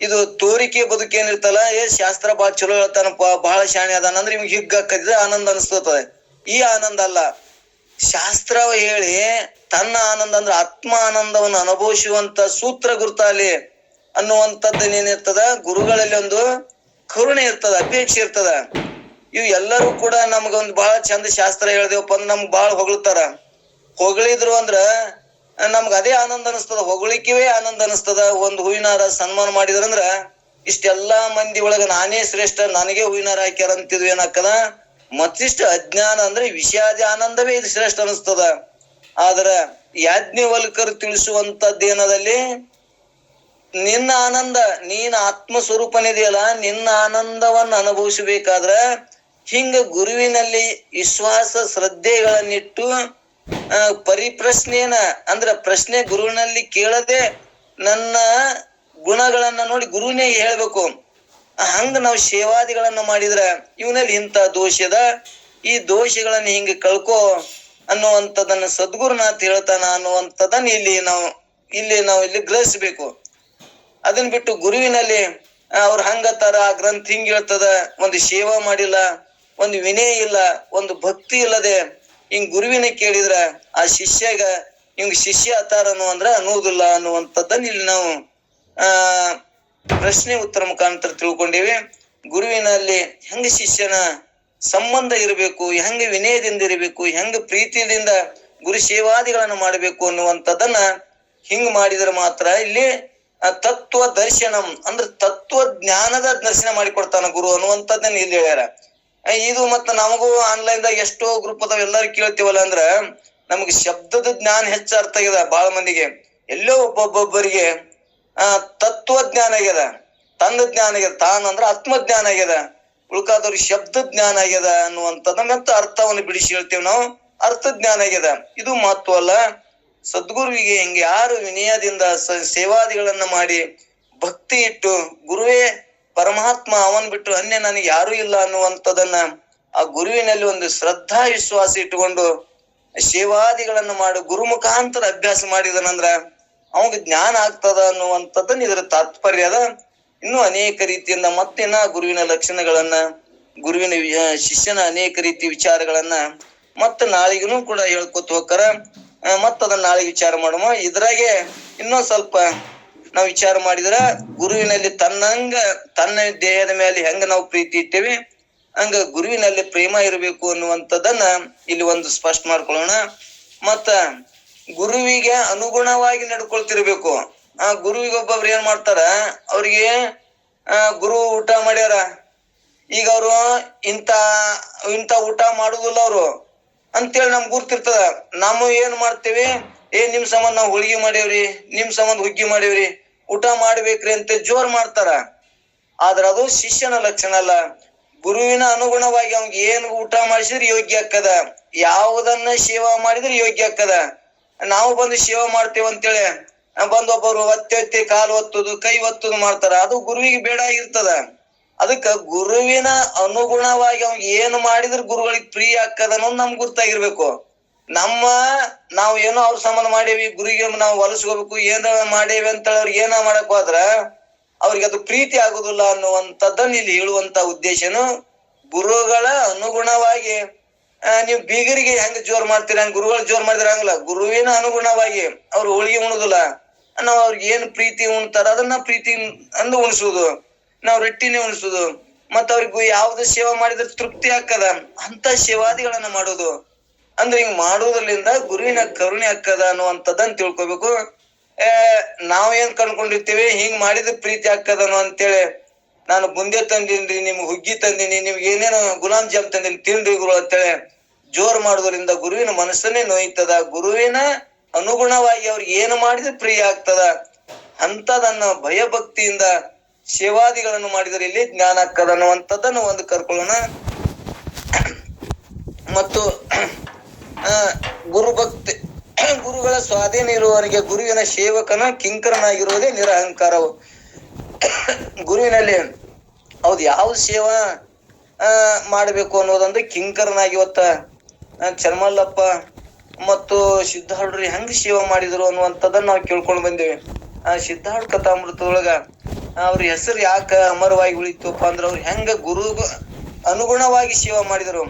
ಇದು ತೋರಿಕೆ ಬದುಕೇನಿರ್ತಲ್ಲ ಏ ಶಾಸ್ತ್ರ ಬಾ ಚಲೋ ಹೇಳ್ತಾನಪ್ಪ ಬಹಳ ಶಾಣೆ ಅದಾನ ಅಂದ್ರೆ ಇವ್ಗೆ ಹಿಗ್ಗಾಕದಿದ್ರೆ ಆನಂದ ಅನಿಸ್ತದೆ. ಈ ಆನಂದ ಅಲ್ಲ. ಶಾಸ್ತ್ರ ಹೇಳಿ ತನ್ನ ಆನಂದ ಅಂದ್ರೆ ಆತ್ಮ ಆನಂದವನ್ನು ಅನುಭವಿಸುವಂತ ಸೂತ್ರ ಗುರುತಾಲಿ ಅನ್ನುವಂಥದ್ದನ್ನ ಏನಿರ್ತದ ಗುರುಗಳಲ್ಲಿ ಒಂದು ಕರುಣೆ ಇರ್ತದ, ಅಪೇಕ್ಷೆ ಇರ್ತದ. ಇವು ಎಲ್ಲರೂ ಕೂಡ ನಮ್ಗೊಂದು ಬಹಳ ಚಂದ ಶಾಸ್ತ್ರ ಹೇಳ್ದೇವಪ್ಪ ಅಂದ್ರೆ ನಮ್ಗ್ ಬಾಳ ಹೊಗಳ್ತಾರ. ಹೊಗಳಿದ್ರು ಅಂದ್ರ ನಮ್ಗ ಅದೇ ಆನಂದ ಅನಿಸ್ತದ. ಹೊಗಳಿಕೆವೇ ಆನಂದ ಅನಿಸ್ತದ. ಒಂದ್ ಹೂವಿನಾರ ಸನ್ಮಾನ ಮಾಡಿದ್ರಂದ್ರ ಇಷ್ಟೆಲ್ಲಾ ಮಂದಿ ಒಳಗ ನಾನೇ ಶ್ರೇಷ್ಠ, ನನಗೆ ಹೂವಿನಾರ ಹಾಕ್ಯಾರ ಅಂತಿದ್ವಿ ಏನಾಕದ ಮತ್ತಿಷ್ಟ ಅಜ್ಞಾನ ಅಂದ್ರೆ ವಿಷಾದಿ ಆನಂದವೇ ಇದು ಶ್ರೇಷ್ಠ ಅನಿಸ್ತದ. ಆದ್ರ ಯಾಜ್ಞವಲ್ಕರ್ ತಿಳಿಸುವಂತದ್ದೇನದಲ್ಲಿ, ನಿನ್ನ ಆನಂದ, ನೀನ್ ಆತ್ಮ ಸ್ವರೂಪನಿದೆಯಲ್ಲ ನಿನ್ನ ಆನಂದವನ್ನ ಅನುಭವಿಸಬೇಕಾದ್ರ ಹಿಂಗ ಗುರುವಿನಲ್ಲಿ ವಿಶ್ವಾಸ ಶ್ರದ್ಧೆಗಳನ್ನಿಟ್ಟು ಪರಿಪ್ರಶ್ನೆಯನ್ನ ಅಂದ್ರ ಪ್ರಶ್ನೆ ಗುರುವಿನಲ್ಲಿ ಕೇಳದೆ ನನ್ನ ಗುಣಗಳನ್ನ ನೋಡಿ ಗುರುವಿನೇ ಹೇಳ್ಬೇಕು. ಹಂಗ ನಾವು ಸೇವಾದಿಗಳನ್ನ ಮಾಡಿದ್ರ ಇವನಲ್ಲಿ ಇಂಥ ದೋಷದ ಈ ದೋಷಗಳನ್ನ ಹಿಂಗ ಕಳ್ಕೋ ಅನ್ನುವಂಥದನ್ನ ಸದ್ಗುರುನಾಥ್ ಹೇಳ್ತಾನ ಅನ್ನುವಂಥದನ್ನ ಇಲ್ಲಿ ನಾವು ಇಲ್ಲಿ ನಾವು ಇಲ್ಲಿ ಗ್ರಹಿಸ್ಬೇಕು. ಅದನ್ನ ಬಿಟ್ಟು ಗುರುವಿನಲ್ಲಿ ಅವ್ರ ಹಂಗತ್ತಾರ ಆ ಗ್ರಂಥ ಹಿಂಗ್ ಹೇಳ್ತದ, ಒಂದು ಸೇವಾ ಮಾಡಿಲ್ಲ. ಒಂದು ವಿನಯ ಇಲ್ಲ, ಒಂದು ಭಕ್ತಿ ಇಲ್ಲದೆ ಹಿಂಗ್ ಗುರುವಿನ ಕೇಳಿದ್ರ ಆ ಶಿಷ್ಯಗ ಹಿಂಗ್ ಶಿಷ್ಯ ಅತಾರನು ಅಂದ್ರ ಅನ್ನುವುದಿಲ್ಲ ಅನ್ನುವಂಥದ್ದನ್ನ ಇಲ್ಲಿ ನಾವು, ಆ, ಪ್ರಶ್ನೆ ಉತ್ತರ ಮುಖಾಂತರ ತಿಳ್ಕೊಂಡೇವಿ. ಗುರುವಿನಲ್ಲಿ ಹೆಂಗ ಶಿಷ್ಯನ ಸಂಬಂಧ ಇರಬೇಕು, ಹೆಂಗ ವಿನಯದಿಂದ ಇರಬೇಕು, ಹೆಂಗ ಪ್ರೀತಿಯಿಂದ ಗುರು ಸೇವಾದಿಗಳನ್ನು ಮಾಡಬೇಕು ಅನ್ನುವಂಥದ್ದನ್ನ ಹಿಂಗ್ ಮಾಡಿದ್ರೆ ಮಾತ್ರ ಇಲ್ಲಿ ತತ್ವ ದರ್ಶನಂ ಅಂದ್ರೆ ತತ್ವ ಜ್ಞಾನದ ದರ್ಶನ ಮಾಡಿಕೊಡ್ತಾನ ಗುರು ಅನ್ನುವಂಥದ್ದನ್ನ ಇಲ್ಲಿ ಹೇಳ್ಯಾರ. ಇದು ಮತ್ತ ನಮಗೂ ಆನ್ಲೈನ್ ದಾಗ ಎಷ್ಟೋ ಗ್ರೂಪ್ ಅದಾವ, ಎಲ್ಲಾರು ಕೇಳ್ತೀವಲ್ಲ ಅಂದ್ರ ನಮ್ಗೆ ಶಬ್ದದ ಜ್ಞಾನ ಹೆಚ್ಚು ಅರ್ಥ ಆಗ್ಯದ ಬಾಳ ಮಂದಿಗೆ. ಎಲ್ಲೋ ಒಬ್ಬೊಬ್ಬೊಬ್ಬರಿಗೆ, ಆ, ತತ್ವಜ್ಞಾನ ಆಗ್ಯದ ತಂದ ಜ್ಞಾನ ಆಗ್ಯದ, ತಾನ್ ಅಂದ್ರ ಆತ್ಮಜ್ಞಾನ ಆಗ್ಯದ. ಉಳ್ಕಾದವ್ರಿಗೆ ಶಬ್ದ ಜ್ಞಾನ ಆಗ್ಯದ ಅನ್ನುವಂಥದ್ದು ಮತ್ತ ಅರ್ಥವನ್ನು ಬಿಡಿಸಿ ಹೇಳ್ತೇವೆ ನಾವು. ಅರ್ಥ ಜ್ಞಾನ ಆಗ್ಯದ. ಇದು ಮಹತ್ವ ಅಲ್ಲ. ಸದ್ಗುರುವಿಗೆ ಹಿಂಗೆ ಯಾರು ವಿನಯದಿಂದ ಸೇವಾದಿಗಳನ್ನ ಮಾಡಿ ಭಕ್ತಿ ಇಟ್ಟು ಗುರುವೇ ಪರಮಾತ್ಮ ಅವನ್ ಬಿಟ್ಟು ಅನ್ಯ ನನಗೆ ಯಾರು ಇಲ್ಲ ಅನ್ನುವಂಥದ್ದನ್ನ ಆ ಗುರುವಿನಲ್ಲಿ ಒಂದು ಶ್ರದ್ಧಾ ವಿಶ್ವಾಸ ಇಟ್ಟುಕೊಂಡು ಸೇವಾದಿಗಳನ್ನು ಮಾಡಿ ಗುರು ಮುಖಾಂತರ ಅಭ್ಯಾಸ ಮಾಡಿದನಂದ್ರ ಅವಂಗ ಜ್ಞಾನ ಆಗ್ತದ ಅನ್ನುವಂಥದ್ದನ್ನ ಇದರ ತಾತ್ಪರ್ಯ ಅದ. ಇನ್ನೂ ಅನೇಕ ರೀತಿಯಿಂದ ಮತ್ತಿನ್ನ ಗುರುವಿನ ಲಕ್ಷಣಗಳನ್ನ, ಗುರುವಿನ ಶಿಷ್ಯನ ಅನೇಕ ರೀತಿ ವಿಚಾರಗಳನ್ನ ಮತ್ತೆ ನಾಳಿಗೂ ಕೂಡ ಹೇಳ್ಕೊತ ಹೋಗ್ತಾರ ಮತ್ತದನ್ನ ನಾಳೆ ವಿಚಾರ ಮಾಡುವ ಇದ್ರಾಗೆ ಇನ್ನೊಂದ್ ಸ್ವಲ್ಪ ನಾವು ವಿಚಾರ ಮಾಡಿದ್ರ ಗುರುವಿನಲ್ಲಿ ತನ್ನಂಗ, ತನ್ನ ದೇಹದ ಮೇಲೆ ಹೆಂಗ ನಾವು ಪ್ರೀತಿ ಇಟ್ಟೇವಿ, ಹಂಗ ಗುರುವಿನಲ್ಲಿ ಪ್ರೇಮ ಇರಬೇಕು ಅನ್ನುವಂಥದ್ದನ್ನ ಇಲ್ಲಿ ಒಂದು ಸ್ಪಷ್ಟ ಮಾಡ್ಕೊಳ್ಳೋಣ. ಮತ್ತ ಗುರುವಿಗೆ ಅನುಗುಣವಾಗಿ ನಡ್ಕೊಳ್ತಿರ್ಬೇಕು. ಆ ಗುರುವಿಗೆ ಒಬ್ಬೊಬ್ರು ಏನ್ ಮಾಡ್ತಾರ, ಅವ್ರಿಗೆ, ಆ, ಗುರು ಊಟ ಮಾಡ್ಯಾರ. ಈಗ ಅವರು ಇಂತ ಇಂತ ಊಟ ಮಾಡುದಿಲ್ಲ ಅವರು. ಅಂತೇಳಿ ನಮ್ಗೆ ಗುರ್ತಿರ್ತದ. ನಾವು ಏನ್ ಮಾಡ್ತೇವಿ ಏ, ನಿಮ್ ಸಂಬಂಧ ನಾವು ಹೋಳಿಗೆ ಮಾಡೇವ್ರಿ ನಿಮ್ ಸಂಬಂಧ ಹುಗ್ಗಿ ಮಾಡೇವ್ರಿ ಊಟ ಮಾಡ್ಬೇಕ್ರಿ ಅಂತ ಜೋರ್ ಮಾಡ್ತಾರ. ಆದ್ರ ಅದು ಶಿಷ್ಯನ ಲಕ್ಷಣ ಅಲ್ಲ. ಗುರುವಿನ ಅನುಗುಣವಾಗಿ ಅವ್ನಿಗೆ ಏನ್ ಊಟ ಮಾಡಿಸಿದ್ರೆ ಯೋಗ್ಯ ಆಕ್ಕದ ಯಾವುದನ್ನ ಸೇವಾ ಮಾಡಿದ್ರೆ ಯೋಗ್ಯ ಆಕ್ಕದ ನಾವು ಬಂದು ಸೇವಾ ಮಾಡ್ತೇವೆ ಅಂತೇಳಿ ಬಂದು ಒಬ್ಬರು ಒತ್ತೆ ಒತ್ತಿ ಕಾಲು ಒತ್ತುದು, ಕೈ ಒತ್ತುದು ಮಾಡ್ತಾರ. ಅದು ಗುರುವಿಗೆ ಬೇಡ ಇರ್ತದ. ಅದಕ್ಕ ಗುರುವಿನ ಅನುಗುಣವಾಗಿ ಅವ್ನ್ ಏನ್ ಮಾಡಿದ್ರೆ ಗುರುಗಳಿಗೆ ಪ್ರಿಯ ಆಕದ ಅನ್ನೋದು ನಮ್ಗೆ ಗುರ್ತಾಗಿರ್ಬೇಕು. ನಮ್ಮ ನಾವು ಏನೋ ಅವ್ರ ಸಂಬಂಧ ಮಾಡೇವಿ, ಗುರಿಗೆ ನಾವು ಹೊಲಸ್ಕೋಬೇಕು, ಏನ ಮಾಡೇವಿ ಅಂತ ಅವ್ರಿಗೆ ಏನ ಮಾಡಕ್ ಹೋದ್ರ ಅವ್ರಿಗೆ ಅದು ಪ್ರೀತಿ ಆಗುದಿಲ್ಲ ಅನ್ನುವಂಥದ್ದನ್ನ ಇಲ್ಲಿ ಹೇಳುವಂತ ಉದ್ದೇಶನು ಗುರುಗಳ ಅನುಗುಣವಾಗಿ ನೀವು ಬೀಗರಿಗೆ ಹೆಂಗ್ ಜೋರ್ ಮಾಡ್ತೀರ ಗುರುಗಳು ಜೋರ್ ಮಾಡಿದ್ರ ಹಂಗಲ್ಲ, ಗುರುವಿನ ಅನುಗುಣವಾಗಿ ಅವ್ರು ಹೋಳಿಗೆ ಉಣುದಿಲ್ಲ, ನಾವು ಅವ್ರಿಗೆ ಏನ್ ಪ್ರೀತಿ ಉಣ್ತಾರ ಅದನ್ನ ಪ್ರೀತಿ ಅಂದು ಉಣಿಸುದು ನಾವು ರೊಟ್ಟಿನೇ ಉಣಿಸುದು ಮತ್ತ ಅವ್ರಿಗೆ ಯಾವ್ದು ಸೇವಾ ಮಾಡಿದ್ರೆ ತೃಪ್ತಿ ಆಕದ ಅಂತ ಸೇವಾದಿಗಳನ್ನ ಮಾಡೋದು. ಅಂದ್ರೆ ಹಿಂಗ್ ಮಾಡೋದ್ರಿಂದ ಗುರುವಿನ ಕರುಣೆ ಅಕ್ಕದ ಅನ್ನುವಂಥದ್ದನ್ನ ತಿಳ್ಕೊಬೇಕು. ನಾವ್ ಏನ್ ಕಂಡ್ಕೊಂಡಿರ್ತೀವಿ, ಹಿಂಗ್ ಮಾಡಿದ ಪ್ರೀತಿ ಆಕ್ಕದ ಅನ್ನೋ ಅಂತೇಳಿ ನಾನು ಬುಂದೆ ತಂದಿನ್ರಿ ನಿಮ್ಗೆ ಹುಗ್ಗಿ ತಂದಿನಿ, ನಿಮ್ಗೆ ಏನೇನು ಗುಲಾಬ್ ಜಾಮ್ ತಂದಿನಿ ತಿನ್ರಿ ಗುರು ಅಂತೇಳಿ ಜೋರ್ ಮಾಡೋದ್ರಿಂದ ಗುರುವಿನ ಮನಸ್ಸನ್ನೇ ನೋಯ್ತದ. ಗುರುವಿನ ಅನುಗುಣವಾಗಿ ಅವ್ರಿಗೆ ಏನು ಮಾಡಿದ್ರೆ ಪ್ರಿಯ ಆಗ್ತದ. ಅಂತದನ್ನ ಭಯಭಕ್ತಿಯಿಂದ ಸೇವಾದಿಗಳನ್ನು ಮಾಡಿದರೆ ಇಲ್ಲಿ ಜ್ಞಾನ ಆಗ್ತದ ಅನ್ನುವಂಥದ್ದನ್ನು ಒಂದು ಕರ್ಕೊಳ್ಳೋಣ. ಮತ್ತು ಆ, ಗುರು ಭಕ್ತಿ ಗುರುಗಳ ಸ್ವಾಧೀನ ಇರುವವರಿಗೆ ಗುರುವಿನ ಸೇವಕನ ಕಿಂಕರನಾಗಿರುವುದೇ ನಿರಹಂಕಾರವು ಗುರುವಿನಲ್ಲಿ ಹೌದು ಯಾವ ಸೇವಾ ಮಾಡಬೇಕು ಅನ್ನೋದಂದ್ರೆ ಕಿಂಕರನಾಗಿ ಇವತ್ತ ಚರ್ಮಲ್ಲಪ್ಪ ಮತ್ತು ಸಿದ್ಧಾರ್ಡ್ರು ಹೆಂಗ್ ಸೇವಾ ಮಾಡಿದ್ರು ಅನ್ನುವಂಥದ್ದನ್ನ ನಾವು ಕೇಳ್ಕೊಂಡು ಬಂದೇವಿ. ಆ ಸಿದ್ಧಾರ್ಡ್ ಕಥಾಮೃತದೊಳಗ ಅವ್ರ ಹೆಸರು ಯಾಕ ಅಮರವಾಗಿ ಉಳಿತಪ್ಪ ಅಂದ್ರೆ ಅವ್ರು ಹೆಂಗ ಗುರು ಅನುಗುಣವಾಗಿ ಸೇವಾ ಮಾಡಿದ್ರು.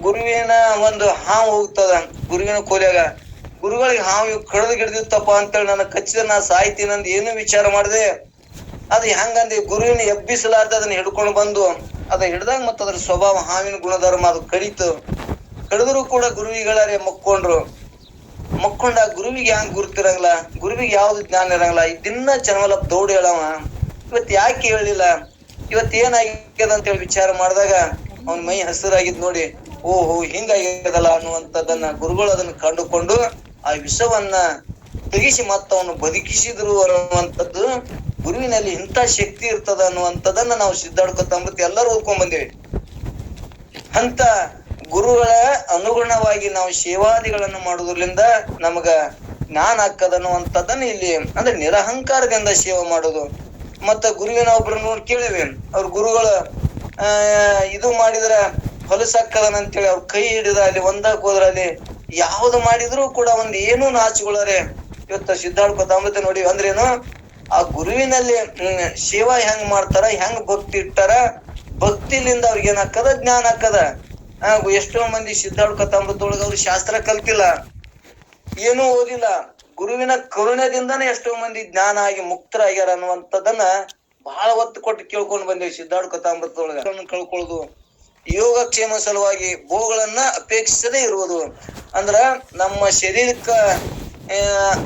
ಗುರುವಿನ ಒಂದು ಹಾವು ಹೋಗ್ತದ. ಗುರುವಿನ ಕೋಲಿಯಾಗ ಗುರುಗಳಿಗೆ ಹಾವು ಕಡ್ದು ಗಿಡ್ದಿತ್ತಪ್ಪ ಅಂತೇಳಿ ನನ್ನ ಕಚ್ಚಿದ ನಾ ಅಂದ್ ಏನು ವಿಚಾರ ಮಾಡಿದೆ. ಅದು ಹೆಂಗಂದಿ, ಗುರುವಿನ ಎಬ್ಬಿಸಲಾರ್ದ ಅದನ್ನ ಹಿಡ್ಕೊಂಡು ಬಂದು, ಅದ ಹಿಡ್ದಾಗ ಮತ್ತ ಅದ್ರ ಸ್ವಭಾವ, ಹಾವಿನ ಗುಣಧರ್ಮ ಅದು ಕಡಿತು ಕಡಿದ್ರು ಕೂಡ ಗುರುವಿಗಳೇ ಮಕ್ಕೊಂಡ್ರು. ಮಕ್ಕೊಂಡ ಗುರುವಿಗೆ ಹೆಂಗ್ ಗುರುತಿರಂಗಿಲ್ಲ ಗುರುವಿಗೆ ಯಾವ್ದು ಜ್ಞಾನ ಇರಂಗಿಲ್ಲ ದಿನ ಚನ್ಮಲಪ್ ದೌಡ್ ಹೇಳವ. ಇವತ್ ಯಾಕೆ ಹೇಳಿಲ್ಲ? ಇವತ್ ಅಂತ ಹೇಳಿ ವಿಚಾರ ಮಾಡಿದಾಗ, ಅವನ್ ಮೈ ಹಸಿರಾಗಿದ್ ನೋಡಿ ಓಹೋ, ಹಿಂಗಾಗ್ಯದಲ್ಲ ಅನ್ನುವಂಥದ್ದನ್ನ ಗುರುಗಳು ಅದನ್ನ ಕಂಡುಕೊಂಡು ಆ ವಿಷವನ್ನ ತೆಗಿಸಿ ಮತ್ತ ಅವನು ಬದುಕಿಸಿದ್ರು ಅನ್ನುವಂಥದ್ದು ಗುರುವಿನಲ್ಲಿ ಇಂಥ ಶಕ್ತಿ ಇರ್ತದ ಅನ್ನುವಂಥದ್ದನ್ನ ನಾವು ಸಿದ್ಧಾಡ್ಕೊತ ಎಲ್ಲರೂ ಓದ್ಕೊಂಡ್ ಬಂದೇವಿ. ಅಂತ ಗುರುಗಳ ಅನುಗುಣವಾಗಿ ನಾವು ಸೇವಾದಿಗಳನ್ನು ಮಾಡೋದ್ರಿಂದ ನಮಗ ಜ್ಞಾನ ಆಕ್ಕದ ಅನ್ನುವಂಥದ್ದನ್ನ ಇಲ್ಲಿ, ಅಂದ್ರೆ ನಿರಹಂಕಾರದಿಂದ ಸೇವೆ ಮಾಡೋದು ಮತ್ತ ಗುರುವಿನ ಒಬ್ರು ನೋಡಿ ಕೇಳಿವಿ ಅವ್ರ ಗುರುಗಳ, ಆ, ಇದು ಮಾಡಿದ್ರ ಹೊಲಸಾಕ್ಕದನ ಅಂತೇಳಿ ಅವ್ರ ಕೈ ಹಿಡಿದ ಅಲ್ಲಿ ಒಂದಕ್ ಹೋದ್ರ ಅಲ್ಲಿ ಯಾವ್ದು ಮಾಡಿದ್ರು ಕೂಡ ಒಂದ್ ಏನು ನಾಚುಗಳರೆ ಇವತ್ತ ಸಿದ್ಧಾರ್ಥ ಅಮೃತ ನೋಡಿ ಅಂದ್ರೇನು, ಆ ಗುರುವಿನಲ್ಲಿ ಸೇವಾ ಹೆಂಗ್ ಮಾಡ್ತಾರ, ಹೆಂಗ್ ಭಕ್ತಿ ಇಟ್ಟಾರ, ಭಕ್ತಿಲಿಂದ ಅವ್ರಿಗೆ ಏನಾಕದ ಜ್ಞಾನ ಹಾಕದ ಎಷ್ಟೋ ಮಂದಿ ಸಿದ್ಧಾರ್ಥ ಕಥಾಮೃತೊಳಗ ಅವ್ರು ಶಾಸ್ತ್ರ ಕಲ್ತಿಲ್ಲ, ಏನೂ ಓದಿಲ್ಲ. ಗುರುವಿನ ಕರುಣೆದಿಂದನೇ ಎಷ್ಟೋ ಮಂದಿ ಜ್ಞಾನ ಆಗಿ ಮುಕ್ತರಾಗ್ಯಾರ ಅನ್ನುವಂಥದ್ದನ್ನ ಬಹಳ ಒತ್ತು ಕೊಟ್ಟು ಕೇಳ್ಕೊಂಡು ಬಂದೇವಿ ಸಿದ್ಧಾರ್ಥ ಕಥಾಮೃತದೊಳಗ ಒಳಗ ಕಳ್ಕೊಳ್ಳೋದು ಯೋಗಕ್ಷೇಮ ಸಲುವಾಗಿ ಭೋಗಗಳನ್ನ ಅಪೇಕ್ಷಿಸದೆ ಇರುವುದು. ಅಂದ್ರ ನಮ್ಮ ಶರೀರಕ್ಕ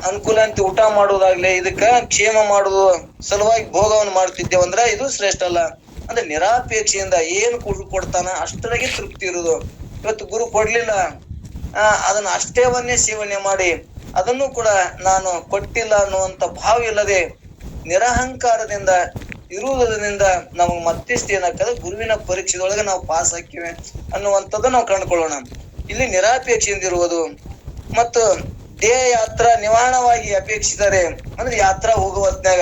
ಅನುಕೂಲ ಅಂತ ಊಟ ಮಾಡೋದಾಗ್ಲಿ ಇದಕ್ಕ ಕ್ಷೇಮ ಮಾಡುದು ಸಲುವಾಗಿ ಭೋಗವನ್ನು ಮಾಡ್ತಿದ್ದೇವೆ ಅಂದ್ರ ಇದು ಶ್ರೇಷ್ಠ ಅಲ್ಲ. ಅಂದ್ರೆ ನಿರಾಪೇಕ್ಷೆಯಿಂದ ಏನ್ ಕೊಡ್ ಕೊಡ್ತಾನ ಅಷ್ಟರಾಗಿ ತೃಪ್ತಿ ಇರುವುದು. ಇವತ್ತು ಗುರು ಕೊಡ್ಲಿಲ್ಲ, ಆ, ಅದನ್ನ ಅಷ್ಟೇವನ್ನೇ ಸೇವನೆ ಮಾಡಿ, ಅದನ್ನು ಕೂಡ ನಾನು ಕೊಟ್ಟಿಲ್ಲ ಅನ್ನುವಂತ ಭಾವ ಇಲ್ಲದೆ ನಿರಹಂಕಾರದಿಂದ ಇರುವುದರಿಂದ ನಮಗ್ ಮತ್ತಿಷ್ಟು ಏನಾಗ್ತದೆ ಗುರುವಿನ ಪರೀಕ್ಷೆದೊಳಗೆ ನಾವು ಪಾಸ್ ಹಾಕಿವೆ ಅನ್ನುವಂಥದ್ದು ನಾವು ಕಂಡುಕೊಳ್ಳೋಣ. ಇಲ್ಲಿ ನಿರಾಪೇಕ್ಷೆಯಿಂದ ಇರುವುದು ಮತ್ತು ದೇಹ ಯಾತ್ರಾ ನಿವಾರಣವಾಗಿ ಅಪೇಕ್ಷಿಸಿದರೆ, ಅಂದ್ರೆ ಯಾತ್ರಾ ಹೋಗುವ ಹೊತ್ತಿನಾಗ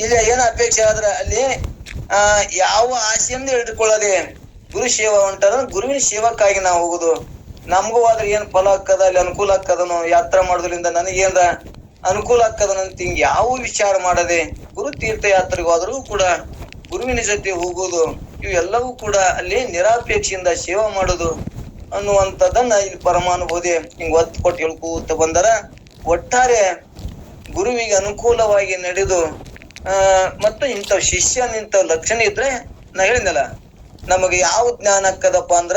ಇಲ್ಲಿ ಏನು ಅಪೇಕ್ಷೆ ಆದ್ರೆ ಅಲ್ಲಿ, ಆ, ಯಾವ ಆಸೆಯಿಂದ ಹಿಡಿದುಕೊಳ್ಳದೆ ಗುರು ಸೇವಾ ಹೊಂಟಾರ ಗುರುವಿನ ಸೇವಕ್ಕಾಗಿ ನಾವು ಹೋಗುದು ನಮಗೂ ಆದ್ರೆ ಏನ್ ಫಲ ಆಕ್ಕದ ಅಲ್ಲಿ ಅನುಕೂಲ ಆಕ್ಕದನೋ ಯಾತ್ರಾ ಮಾಡೋದ್ರಿಂದ ನನಗೇನ್ರ ಅನುಕೂಲ ಆಕ್ಕದನಂತ ಹಿಂಗ್ ಯಾವ ವಿಚಾರ ಮಾಡದೆ ಗುರು ತೀರ್ಥ ಯಾತ್ರೆಗೆ ಹೋದ್ರೂ ಕೂಡ ಗುರುವಿನ ಜೊತೆ ಹೋಗುವುದು ಇವೆಲ್ಲವೂ ಕೂಡ ಅಲ್ಲಿ ನಿರಾಪೇಕ್ಷೆಯಿಂದ ಸೇವಾ ಮಾಡುದು ಅನ್ನುವಂಥದ್ದನ್ನ ಇಲ್ಲಿ ಪರಮಾನುಭೂತಿ ಹಿಂಗ್ ಒತ್ತು ಕೊಟ್ಟು ಹೇಳ್ಕೂತ ಬಂದರ. ಒಟ್ಟಾರೆ ಗುರುವಿಗೆ ಅನುಕೂಲವಾಗಿ ನಡೆದು, ಆ, ಮತ್ತು ಇಂಥ ಶಿಷ್ಯ ನಿಂತ ಲಕ್ಷಣ ಇದ್ರೆ ನಾ ಹೇಳಿದ್ನಲ್ಲ, ನಮಗೆ ಯಾವ ಜ್ಞಾನ ಆಕದಪ್ಪ ಅಂದ್ರ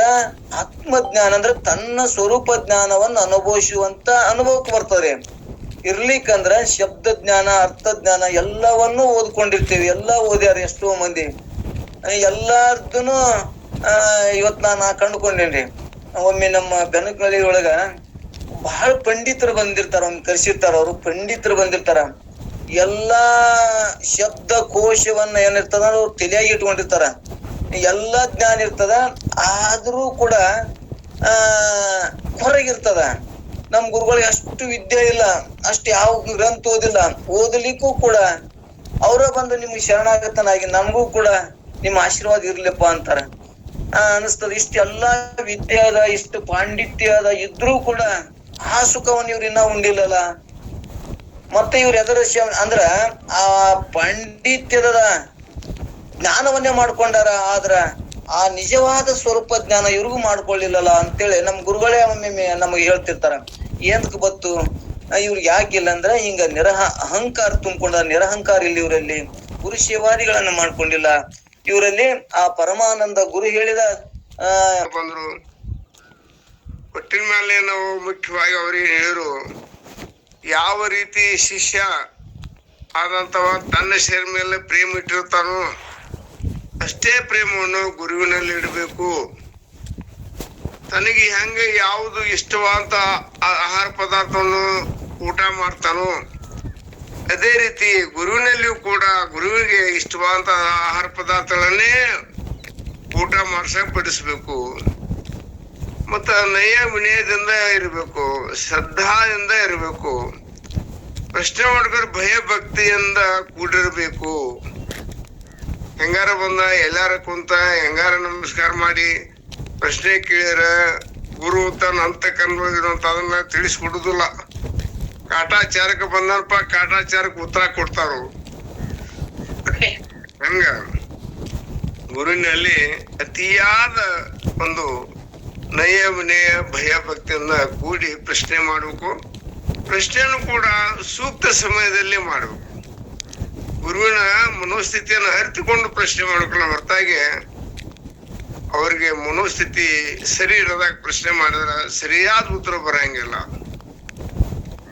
ಆತ್ಮಜ್ಞಾನ ಅಂದ್ರೆ ತನ್ನ ಸ್ವರೂಪ ಜ್ಞಾನವನ್ನು ಅನುಭವಿಸುವಂತ ಅನುಭವಕ್ಕೆ ಬರ್ತದೆ. ಇರ್ಲಿಕ್ಕಂದ್ರ ಶಬ್ದ ಜ್ಞಾನ ಅರ್ಥ ಜ್ಞಾನ ಎಲ್ಲವನ್ನೂ ಓದ್ಕೊಂಡಿರ್ತೀವಿ. ಎಲ್ಲ ಓದ್ಯಾರ ಎಷ್ಟೋ ಮಂದಿ. ಎಲ್ಲಾರ್ದುನು, ಆ, ಇವತ್ ನಾನು ಕಂಡುಕೊಂಡೇನ್ರಿ. ಒಮ್ಮೆ ನಮ್ಮ ಬೆನಕನಳ್ಳಿ ಒಳಗ ಬಹಳ ಪಂಡಿತರು ಬಂದಿರ್ತಾರ, ಅವ್ನ್ ಕರ್ಸಿರ್ತಾರ ಅವರು, ಪಂಡಿತರು ಬಂದಿರ್ತಾರ. ಎಲ್ಲಾ ಶಬ್ದ ಕೋಶವನ್ನ ಏನಿರ್ತದ ಅವ್ರು ತಲೆಯಾಗಿ ಇಟ್ಕೊಂಡಿರ್ತಾರ. ಎಲ್ಲಾ ಜ್ಞಾನ ಇರ್ತದ, ಆದ್ರೂ ಕೂಡ, ಆ, ಹೊರಗಿರ್ತದ. ನಮ್ ಗುರುಗಳಿಗೆ ಅಷ್ಟು ವಿದ್ಯೆ ಇಲ್ಲ, ಅಷ್ಟು ಯಾವ ಗ್ರಂಥ ಓದಿಲ್ಲ ಓದಲಿಕ್ಕೂ ಕೂಡ ಅವರ ಬಂದು ನಿಮ್ಗೆ ಶರಣಾಗತನಾಗಿ ನಮಗೂ ಕೂಡ ನಿಮ್ಮ ಆಶೀರ್ವಾದ ಇರ್ಲಿಪ್ಪ ಅಂತಾರ. ಅನಿಸ್ತದ ಇಷ್ಟೆಲ್ಲಾ ವಿದ್ಯೆ ಅದ ಇಷ್ಟು ಪಾಂಡಿತ್ಯ ಅದ ಇದ್ರೂ ಕೂಡ ಆ ಸುಖವನ್ನು ಇವ್ರು ಇನ್ನ ಉಂಡಿಲ್ಲಲ್ಲ. ಮತ್ತೆ ಇವ್ರ ಎದರ ಅಂದ್ರ ಆ ಪಾಂಡಿತ್ಯದ ಜ್ಞಾನವನ್ನೇ ಮಾಡ್ಕೊಂಡಾರ, ಆದ್ರ ಆ ನಿಜವಾದ ಸ್ವರೂಪ ಜ್ಞಾನ ಇವ್ರಿಗೂ ಮಾಡ್ಕೊಳ್ಳಿಲ್ಲಲ್ಲ ಅಂತೇಳಿ ನಮ್ ಗುರುಗಳೇ ಒಮ್ಮೆ ನಮಗೆ ಹೇಳ್ತಿರ್ತಾರ. ಏನ್ಕ್ ಬತ್ತು? ಇವ್ರಿಗೆ ಯಾಕಿಲ್ಲ ಅಂದ್ರೆ ಹಿಂಗ ನಿರಹ ಅಹಂಕಾರ ತುಂಬಿಕೊಂಡ ನಿರಹಂಕಾರ ಇಲ್ಲಿ ಇವರಲ್ಲಿ. ಗುರು ಶಿವಾದಿಗಳನ್ನ ಮಾಡ್ಕೊಂಡಿಲ್ಲ. ಇವರಲ್ಲಿ ಆ ಪರಮಾನಂದ ಗುರು ಹೇಳಿದ, ಆ, ಬಂದ್ರು. ಒಟ್ಟಿನ ಮೇಲೆ ನಾವು ಮುಖ್ಯವಾಗಿ ಅವ್ರಿಗೆ ಹೇಳಿದ್ರು ಯಾವ ರೀತಿ ಶಿಷ್ಯ ಆದಂತವ ತನ್ನ ಶೇರ್ ಮೇಲೆ ಪ್ರೇಮ ಇಟ್ಟಿರ್ತಾನೋ ಅಷ್ಟೇ ಪ್ರೇಮವನ್ನು ಗುರುವಿನಲ್ಲಿ ಇಡಬೇಕು. ತನಗೆ ಹೆಂಗೆ ಯಾವುದು ಇಷ್ಟವಾದ ಆಹಾರ ಪದಾರ್ಥವನ್ನು ಊಟ ಮಾಡ್ತಾನೋ, ಅದೇ ರೀತಿ ಗುರುವಿನಲ್ಲಿಯೂ ಕೂಡ ಗುರುವಿಗೆ ಇಷ್ಟವಾದ ಆಹಾರ ಪದಾರ್ಥಗಳನ್ನೇ ಊಟ ಮಾಡ್ಸಕ್ ಬಡಿಸ್ಬೇಕು. ಮತ್ತು ನಯ ವಿನಯದಿಂದ ಇರಬೇಕು ಶ್ರದ್ಧಾದಿಂದ ಇರಬೇಕು. ಪ್ರಶ್ನೆ ಮಾಡ್ಕೊಂಡು ಭಯ ಭಕ್ತಿಯಿಂದ ಕೂಡಿರ್ಬೇಕು. ಹೆಂಗಾರ ಬಂದ ಎಲ್ಲಾರ ಕುಂತ ಹೆಂಗಾರ ನಮಸ್ಕಾರ ಮಾಡಿ ಪ್ರಶ್ನೆ ಕೇಳಿರ ಗುರು ತನ್ನ ಅಂತ ಅಂತ ಅದನ್ನ ತಿಳಿಸ್ಕೊಡುದಿಲ್ಲ. ಕಾಟಾಚಾರಕ್ಕೆ ಬಂದನಪ್ಪ ಕಾಟಾಚಾರಕ್ಕೆ ಉತ್ತರ ಕೊಡ್ತಾರು ಹಂಗ? ಗುರುವಿನಲ್ಲಿ ಅತಿಯಾದ ಒಂದು ನಯ ವಿನಯ ಭಯ ಭಕ್ತಿಯನ್ನ ಕೂಡಿ ಪ್ರಶ್ನೆ ಮಾಡಬೇಕು. ಪ್ರಶ್ನೆಯನ್ನು ಕೂಡ ಸೂಕ್ತ ಸಮಯದಲ್ಲಿ ಮಾಡಬೇಕು. ಗುರುವಿನ ಮನೋಸ್ಥಿತಿಯನ್ನು ಅರಿತುಕೊಂಡು ಪ್ರಶ್ನೆ ಮಾಡ್ಕೊಳ್ಳೋ ಹೊರತಾಗಿ ಅವ್ರಿಗೆ ಮನೋಸ್ಥಿತಿ ಸರಿ ಇರೋದಾಗ ಪ್ರಶ್ನೆ ಮಾಡಿದ್ರೆ ಸರಿಯಾದ ಉತ್ತರ ಬರಂಗಿಲ್ಲ.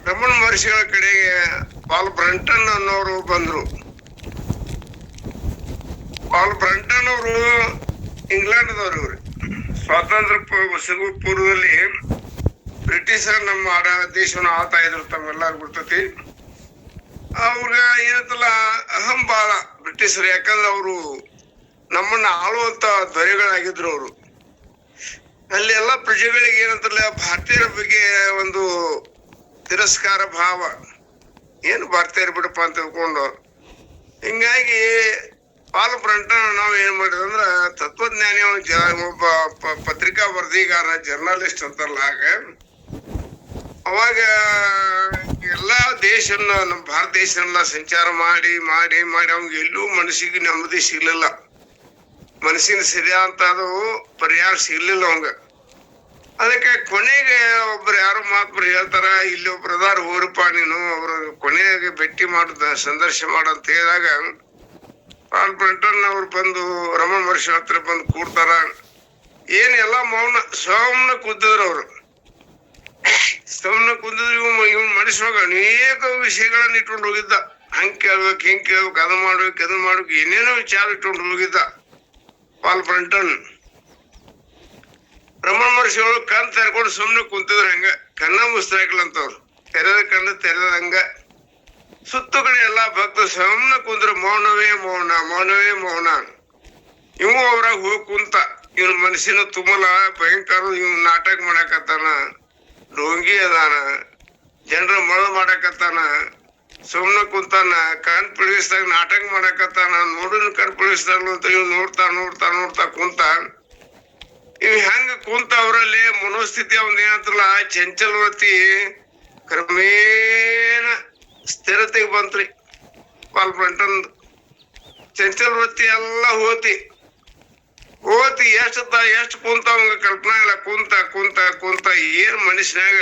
ರಮಣ ಮಹರ್ಷಿಗಳ ಕಡೆಗೆ ಪಾಲ್ ಬ್ರಂಟನ್ ಅನ್ನೋರು ಬಂದ್ರು. ಪಾಲ್ ಬ್ರಂಟನ್ ಅವರು ಇಂಗ್ಲೆಂಡ್ದವ್ರು ಇವ್ರು. ಸ್ವಾತಂತ್ರ್ಯ ಸಿಗುವ ಪೂರ್ವದಲ್ಲಿ ಬ್ರಿಟಿಷರ್ ನಮ್ಮ ದೇಶವನ್ನು ಆಳ್ತಾ ಇದ್ರು ತಮ್ಮೆಲ್ಲರಿಗೂ ಗೊತ್ತೈತಿ. ಅವ್ರ ಏನಂತಲ್ಲ, ಅಹಂ ಬಾಳ ಬ್ರಿಟಿಷರು. ಯಾಕಂದ್ರೆ ಅವರು ನಮ್ಮನ್ನ ಆಳುವಂತ ದೊರೆಗಳಾಗಿದ್ರು ಅವರು. ಅಲ್ಲಿ ಎಲ್ಲ ಪ್ರಜೆಗಳಿಗೆ ಏನಂತಲ್ಲ ಭಾರತೀಯರ ಬಗ್ಗೆ ಒಂದು ತಿರಸ್ಕಾರ, ಭಾವ. ಏನು ಭಾರತೀಯರು ಬಿಡಪ್ಪ ಅಂತ ತಿಳ್ಕೊಂಡು. ಹಿಂಗಾಗಿ ಪಾಲ್ ಬ್ರಂಟನ್ ನಾವು ಏನ್ ಮಾಡಿದ್ರೆ ಅಂದ್ರ, ತತ್ವಜ್ಞಾನಿ ಒಬ್ಬ ಪತ್ರಿಕಾ ವರದಿಗಾರ ಜರ್ನಲಿಸ್ಟ್ ಅಂತಾರಲ್ಲ ಹಾಗ. ಅವಾಗ ಎಲ್ಲಾ ದೇಶನ್ನ, ನಮ್ಮ ಭಾರತ ದೇಶನೆಲ್ಲ ಸಂಚಾರ ಮಾಡಿ ಮಾಡಿ ಮಾಡಿ ಅವ್ನಿಗೆ ಎಲ್ಲೂ ಮನಸ್ಸಿಗೆ ನೆಮ್ಮದಿ ಸಿಗ್ಲಿಲ್ಲ. ಮನಸ್ಸಿನ ಸರಿಯಂತ ಅದು ಪರಿಹಾರ ಸಿಗ್ಲಿಲ್ಲ ಅವಂಗ. ಅದಕ್ಕೆ ಕೊನೆಗೆ ಒಬ್ರು ಯಾರೋ ಮಾತ್ರ ಹೇಳ್ತಾರ, ಇಲ್ಲಿ ಒಬ್ರು ಅದಾರ, ಹೋರಪ್ಪ ನೀನು, ಅವ್ರ ಕೊನೆಗೆ ಭೇಟಿ ಮಾಡುದ ಸಂದರ್ಶ ಮಾಡಂತ ಹೇಳಿದಾಗ ಪಾಲ್ ಬ್ರಂಟನ್ ಅವ್ರು ಬಂದು, ರಮಣ ಮಹರ್ಷಿ ಹತ್ರ ಬಂದು ಕೂಡ್ತಾರ. ಏನೆಲ್ಲ ಮೌನ, ಸೌಮ್ನ ಕೂತಿದ್ರು ಅವ್ರು. ಸೌಮ್ನ ಕುಂದಿದ್ರು ಇವ್ ಇವ್ನ ಮಾಡಿಸುವಾಗ ಅನೇಕ ವಿಷಯಗಳನ್ನ ಇಟ್ಕೊಂಡು ಹೋಗಿದ್ದ. ಹಂಗ್ ಕೇಳ್ಬೇಕು ಹಿಂಗ್ ಕೇಳ್ಬೇಕು ಅದನ್ನ ಮಾಡ್ಬೇಕು ಅದನ್ನ ಮಾಡ್ಬೇಕು, ಏನೇನೋ ವಿಚಾರ ಇಟ್ಕೊಂಡು ಹೋಗಿದ್ದ. ಪಾಲ್ ಬ್ರಂಟನ್ ರಮಣ ಮಹರ್ಷಿ ಅವರು ಕಣ್ ತೆರ್ಕೊಂಡು ಸುಮ್ನೆ ಕುಂತಿದ್ರು ಹಂಗ. ಕಣ್ಣ ಮುಸ್ತಾಕ್ಲಂತವ್ರು ತೆರೆದ ಕಣ್ಣು ತೆರೆದಂಗ ಸುತ್ತು ಕಡೆ ಎಲ್ಲಾ ಭಕ್ತರು ಸುಮ್ಮನೆ ಕುಂದ್ರು, ಮೌನವೇ ಮೌನ ಮೌನವೇ ಮೌನ. ಇವು ಅವ್ರಾಗ ಹೋಗಿ ಕುಂತ. ಇವನ್ ಮನಸ್ಸಿನ ತುಮಲ, ಭಯಂಕರ ಇವ್ ನಾಟಕ ಮಾಡಾಕತ್ತಾನ. ಡೋಂಗಿ ಅದಾನ ಜನರ ಮಳ ಮಾಡಕತ್ತಾನ. ಸುಮ್ಮನೆ ಕುಂತಾನ, ಕಣ್ ಪಿಳಿಸ್ದಾಗ ನಾಟಕ ಮಾಡಕತ್ತಾನ, ನೋಡಿನ ಕಣ್ ಪಿಳಿಸ್ದಾಗ್ಲು ಅಂತ ಇವ್ ನೋಡ್ತಾ ನೋಡ್ತಾ ನೋಡ್ತಾ ಕುಂತ. ಇವ್ ಹೆಂಗ ಕುಂತ ಅವರಲ್ಲಿ? ಮನೋಸ್ಥಿತಿ ಅವ್ನ ಏನಂತಲ್ಲ ಚಂಚಲವತಿ ಕ್ರಮೇಣ ಸ್ಥಿರತೆಗೆ ಬಂತ್ರಿ. ಪಾಲ್ ಚಂಚಲ ಚಂಚಲವತಿ ಎಲ್ಲ ಹೋತಿ. ಹೋತಿ ಎಷ್ಟ ಎಷ್ಟು ಕುಂತ ಅವಂಗ ಕಲ್ಪನಾ ಇಲ್ಲ. ಕುಂತ ಕುಂತ ಕುಂತ ಏನ್ ಮನುಷ್ಯನಾಗ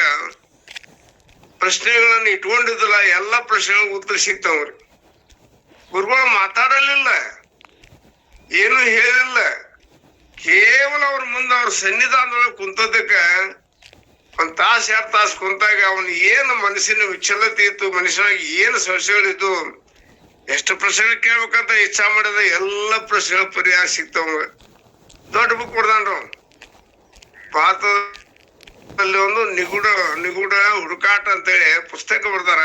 ಪ್ರಶ್ನೆಗಳನ್ನ ಇಟ್ಕೊಂಡಿದ್ದಲ್ಲ, ಎಲ್ಲಾ ಪ್ರಶ್ನೆಗಳಿಗೆ ಉತ್ತರ ಸಿಗ್ತಾವ್ರಿ ಗುರುಗಳು ಮಾತಾಡಲಿಲ್ಲ. ಏನು ಹೇಳಿಲ್ಲ. ಕೇವಲ ಅವ್ರ ಮುಂದೆ ಅವ್ರ ಸನ್ನಿಧಾನದೊಳಗೆ ಕುಂತದಕ್ಕ ಒಂದ್ ತಾಸ್, ಎರಡು ತಾಸ್ ಕುಂತಾಗ ಅವನ್ ಏನು ಮನಸ್ಸಿನ ವಿಚಲತೆ ಇತ್ತು ಮನುಷ್ಯನಾಗ ಏನು ಸಮಸ್ಯೆಗಳಿದ್ದು ಎಷ್ಟು ಪ್ರಶ್ನೆಗಳು ಕೇಳ್ಬೇಕಂತ ಇಚ್ಛಾ ಮಾಡಿದ ಎಲ್ಲ ಪ್ರಶ್ನೆಗಳ ಪರಿಹಾರ ಸಿಗ್ತಾವ ದೊಡ್ಡ ಬುಕ್ ಕೊಡ್ದಾನ್ರು. ಭಾರತದಲ್ಲಿ ಒಂದು ನಿಗೂಢ ನಿಗೂಢ ಹುಡುಕಾಟ ಅಂತೇಳಿ ಪುಸ್ತಕ ಬರ್ದಾರ.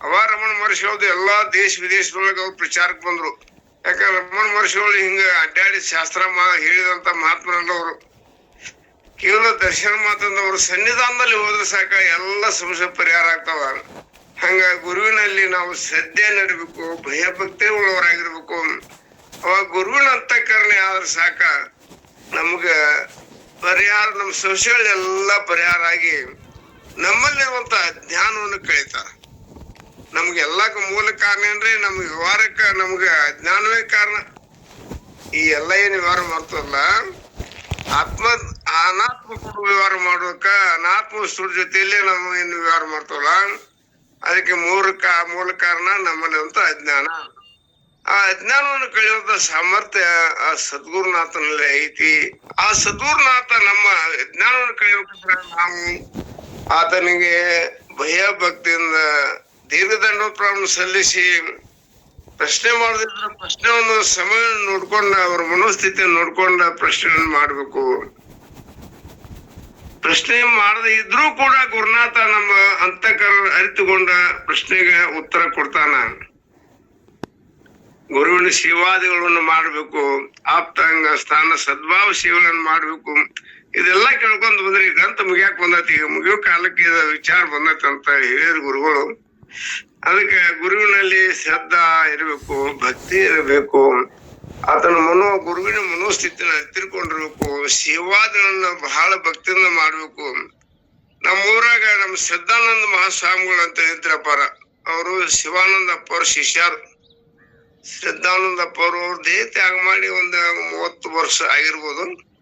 ಅವ ರಮಣ ಮಹರ್ಷಿ ಅವ್ರದ್ದು ಎಲ್ಲಾ ದೇಶ ವಿದೇಶದೊಳಗೆ ಅವ್ರು ಪ್ರಚಾರಕ್ಕೆ ಬಂದ್ರು. ಯಾಕಂದ್ರೆ ರಮಣ ಮಹರ್ಷಿ ಅವ್ರು ಹಿಂಗ ಅಡ್ಡಾಡಿ ಶಾಸ್ತ್ರ ಮಾ, ಹೇಳಿದಂತ ಮಹಾತ್ಮರಲ್ಲ ಅವರು ಕೇವಲ ದರ್ಶನ ಮಾತಂದವರು ಸನ್ನಿಧಾನದಲ್ಲಿ ಹೋದ್ರೆ ಸಾಕ, ಎಲ್ಲ ಸಮಸ್ಯೆ ಪರಿಹಾರ ಆಗ್ತಾವ. ಹಂಗ ಗುರುವಿನಲ್ಲಿ ನಾವು ಶ್ರದ್ಧೆ ನಡಿಬೇಕು, ಭಯಭಕ್ತಿ ಉಳ್ಳವರಾಗಿರ್ಬೇಕು. ಅವಾಗ ಗುರುವಿನ ಅಂತಃಕರಣೆ ಆದ್ರೆ ಸಾಕ. ನಮ್ಗ ಪರಿಹಾರ ನಮ್ಮ ಸಮಸ್ಯೆಗಳು ಎಲ್ಲ ಪರಿಹಾರ ಆಗಿ ನಮ್ಮಲ್ಲಿರುವಂತ ಜ್ಞಾನವನ್ನು ಕಳೀತಾರ. ನಮ್ಗೆ ಎಲ್ಲಕ್ಕ ಮೂಲ ಕಾರಣ ಏನ್ರಿ? ನಮ್ಗೆ ವ್ಯವಹಾರಕ್ಕ ನಮ್ಗ ಜ್ಞಾನವೇ ಕಾರಣ. ಈ ಎಲ್ಲ ಏನ್ ವ್ಯವಹಾರ ಮಾಡ್ತಾರಲ್ಲ, ಆತ್ಮ ಅನಾತ್ಮ ವ್ಯವಹಾರ ಮಾಡೋಕ, ಅನಾತ್ಮ ವಸ್ತುರ ಜೊತೆಯಲ್ಲಿ ನಾವು ಏನು ವ್ಯವಹಾರ ಮಾಡ್ತಾವಲ್ಲ ಅದಕ್ಕೆ ಮೂಲ ಕಾ ಮೂಲ ಕಾರಣ ನಮ್ಮಲ್ಲಿ ಅಂತ ಅಜ್ಞಾನ ಆ ಅಜ್ಞಾನವನ್ನು ಕಳೆಯುವಂತ ಸಾಮರ್ಥ್ಯ ಆ ಸದ್ಗುರುನಾಥನಲ್ಲಿ ಐತಿ. ಆ ಸದ್ಗುರುನಾಥ ನಮ್ಮ ಜ್ಞಾನವನ್ನು ಕಳೆಯಬೇಕಾದ್ರೆ ನಾವು ಆತನಿಗೆ ಭಯ ಭಕ್ತಿಯಿಂದ ದೀರ್ಘದಂಡೋತ್ರಾವನ್ನು ಸಲ್ಲಿಸಿ ಪ್ರಶ್ನೆ ಮಾಡದಿದ್ರೆ ಒಂದು ಸಮಯ ನೋಡ್ಕೊಂಡ ಅವ್ರ ಮನೋಸ್ಥಿತಿಯನ್ನು ನೋಡ್ಕೊಂಡ ಪ್ರಶ್ನೆಯನ್ನು ಮಾಡ್ಬೇಕು. ಪ್ರಶ್ನೆ ಮಾಡದೆ ಇದ್ರೂ ಕೂಡ ಗುರುನಾಥ ನಮ್ಮ ಅಂತಕರ ಅರಿತುಕೊಂಡ ಪ್ರಶ್ನೆಗೆ ಉತ್ತರ ಕೊಡ್ತಾನ. ಗುರುವಿನ ಸೇವಾದಿಗಳನ್ನು ಮಾಡಬೇಕು, ಆಪ್ತಾಂಗ ಸ್ಥಾನ ಸದ್ಭಾವ ಸೇವೆಗಳನ್ನು ಮಾಡಬೇಕು. ಇದೆಲ್ಲ ಕೇಳ್ಕೊಂಡು ಬಂದ್ರೆ ಗ್ರಂಥ ಮುಗಿಯಾಕ್ ಬಂದೈತಿ. ಈಗ ಮುಗಿಯೋ ಕಾಲಕ್ಕೆ ವಿಚಾರ ಬಂದೈತಿ ಅಂತ ಹೇಳಿದ್ರು ಗುರುಗಳು. ಅದಕ್ಕೆ ಗುರುವಿನಲ್ಲಿ ಶ್ರದ್ಧಾ ಇರಬೇಕು, ಭಕ್ತಿ ಇರಬೇಕು. ಆತನ ಮನೋ, ಗುರುವಿನ ಮನೋಸ್ಥಿತಿನ ತಿಳ್ಕೊಂಡಿರ್ಬೇಕು. ಸೇವಾದಿಗಳನ್ನ ಬಹಳ ಭಕ್ತಿಯಿಂದ ಮಾಡ್ಬೇಕು. ನಮ್ಮ ಊರಾಗ ನಮ್ಮ ಶ್ರದ್ಧಾನಂದ ಮಹಾಸ್ವಾಮಿಗಳು ಅಂತ ಇದ್ರಪ್ಪಾರ ಅವರು. ಶಿವಾನಂದ ಅಪ್ಪ ಶ್ರದ್ಧಾನಂದಪ್ಪ ಅವರು ದೇಹ ತ್ಯಾಗ ಮಾಡಿ ಒಂದು ಮೂವತ್ತು ವರ್ಷ ಆಗಿರ್ಬೋದು.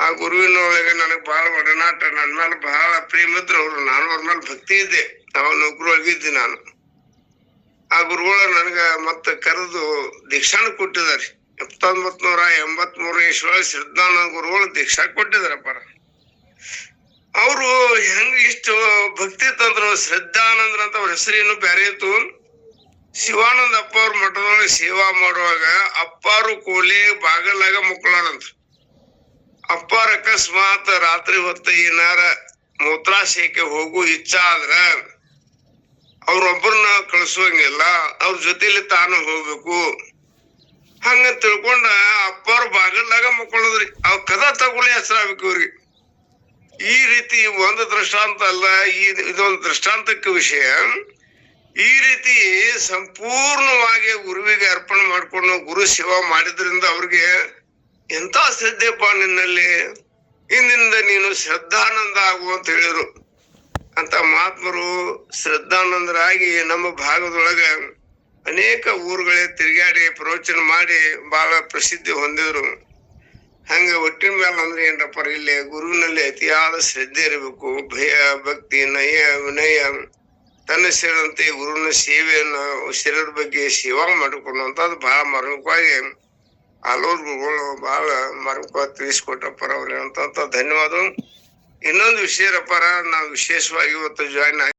ಆ ಗುರುವಿನ ಒಳಗೆ ನನಗೆ ಬಹಳ ಒಡನಾಟ. ನನ್ನ ಮೇಲೆ ಬಹಳ ಪ್ರೇಮ ಇದ್ರು ಅವ್ರು. ನಾನು ಅವ್ರ ಮೇಲೆ ಭಕ್ತಿ ಇದ್ದೆ. ಅವನ ಒಳಗಿದ್ದೆ ನಾನು. ಆ ಗುರುಗಳು ನನಗೆ ಮತ್ತೆ ಕರೆದು ದೀಕ್ಷಾನ ಕೊಟ್ಟಿದ್ದಾರೆ. ಹತ್ತೊಂಬತ್ ನೂರ ಎಂಬತ್ ಮೂರನೇ ಇಸ್ವೊಳಗೆ ಶ್ರದ್ಧಾನಂದ ಗುರುಗಳು ದೀಕ್ಷಾ ಕೊಟ್ಟಿದಾರಪ್ಪ ಅವರು ಹೆಂಗ ಇಷ್ಟು ಭಕ್ತಿ ತಂದ್ರು? ಶ್ರದ್ಧಾನಂದ್ರ ಅಂತ ಅವ್ರ ಹೆಸರೇನು ಬೇರೆ ಇತ್ತು? ಶಿವಾನಂದ ಅಪ್ಪ ಅವ್ರ ಸೇವಾ ಮಾಡುವಾಗ ಅಪ್ಪಾರು ಕೂಲಿ ಬಾಗಲಾಗ ಮುಕ್ಳಾರಂತ ಅಪ್ಪಾರ ಅಕಸ್ಮಾತ್ ರಾತ್ರಿ ಹೊತ್ತು ಏನಾರ ಮೂತ್ರಾಶಯಕ್ಕೆ ಹೋಗು ಇಚ್ಛಾ ಆದ್ರ ಅವ್ರೊಬ್ಬರನ್ನ ಕಳಿಸುವಂಗಿಲ್ಲ ಅವ್ರ ಜೊತೆಲಿ ತಾನು ಹೋಗ್ಬೇಕು. ಹಂಗ ತಿಳ್ಕೊಂಡ ಅಪ್ಪಾರು ಬಾಗಲ್ದಾಗ ಮುಕ್ಕೊಳ್ಳೋದ್ರಿ ಅವ್ ಕದ ತಗೊಳ್ಳಿ ಹೆಸರಾಗ್ಬೇಕು ಇವ್ರಿಗೆ. ಈ ರೀತಿ ಒಂದು ದೃಷ್ಟಾಂತ ಅಲ್ಲ, ಈ ಇದೊಂದು ದೃಷ್ಟಾಂತಕ್ಕೆ ವಿಷಯ. ಈ ರೀತಿ ಸಂಪೂರ್ಣವಾಗಿ ಗುರುವಿಗೆ ಅರ್ಪಣೆ ಮಾಡ್ಕೊಂಡು ಗುರು ಸೇವಾ ಮಾಡಿದ್ರಿಂದ ಅವ್ರಿಗೆ ಎಂತ ಶ್ರದ್ಧೆಪ್ಪ ನಿನ್ನಲ್ಲಿ? ಇಂದಿನಿಂದ ನೀನು ಶ್ರದ್ಧಾನಂದ ಆಗು ಅಂತ ಹೇಳಿದ್ರು. ಅಂತ ಮಹಾತ್ಮರು ಶ್ರದ್ಧಾನಂದರಾಗಿ ನಮ್ಮ ಭಾಗದೊಳಗ ಅನೇಕ ಊರುಗಳೇ ತಿರುಗಾಡಿ, ಪ್ರವಚನ ಮಾಡಿ ಬಹಳ ಪ್ರಸಿದ್ಧಿ ಹೊಂದಿದ್ರು. ಹಂಗ ಒಟ್ಟಿನ ಮೇಲೆ ಅಂದ್ರೆ ಏನಪ್ಪ ಇಲ್ಲಿ ಗುರುವಿನಲ್ಲಿ ಅತಿಯಾದ ಶ್ರದ್ಧೆ ಇರಬೇಕು. ಭಯ, ಭಕ್ತಿ, ನಯ, ವಿನಯ ತನ್ನ ಸೇರಿದಂತೆ ಗುರುವಿನ ಸೇವೆಯನ್ನು ಶರೀರದ ಬಗ್ಗೆ ಸೇವಾ ಮಾಡಿಕೊಂಡಂಥದ್ದು ಬಹಳ ಮರ್ಮಕವಾಗಿ ಹಲವಾರು ಗುರುಗಳು ಬಹಳ ಮರ್ಮಕವಾಗಿ ತಿಳಿಸ್ಕೊಟ್ರಪ್ಪರ ಅವ್ರಿಗೆ ಅಂತ ಧನ್ಯವಾದ ಇನ್ನೊಂದು ವಿಷಯ ಪರ ನಾವು ವಿಶೇಷವಾಗಿ ಇವತ್ತು ಜಾಯ್ನ್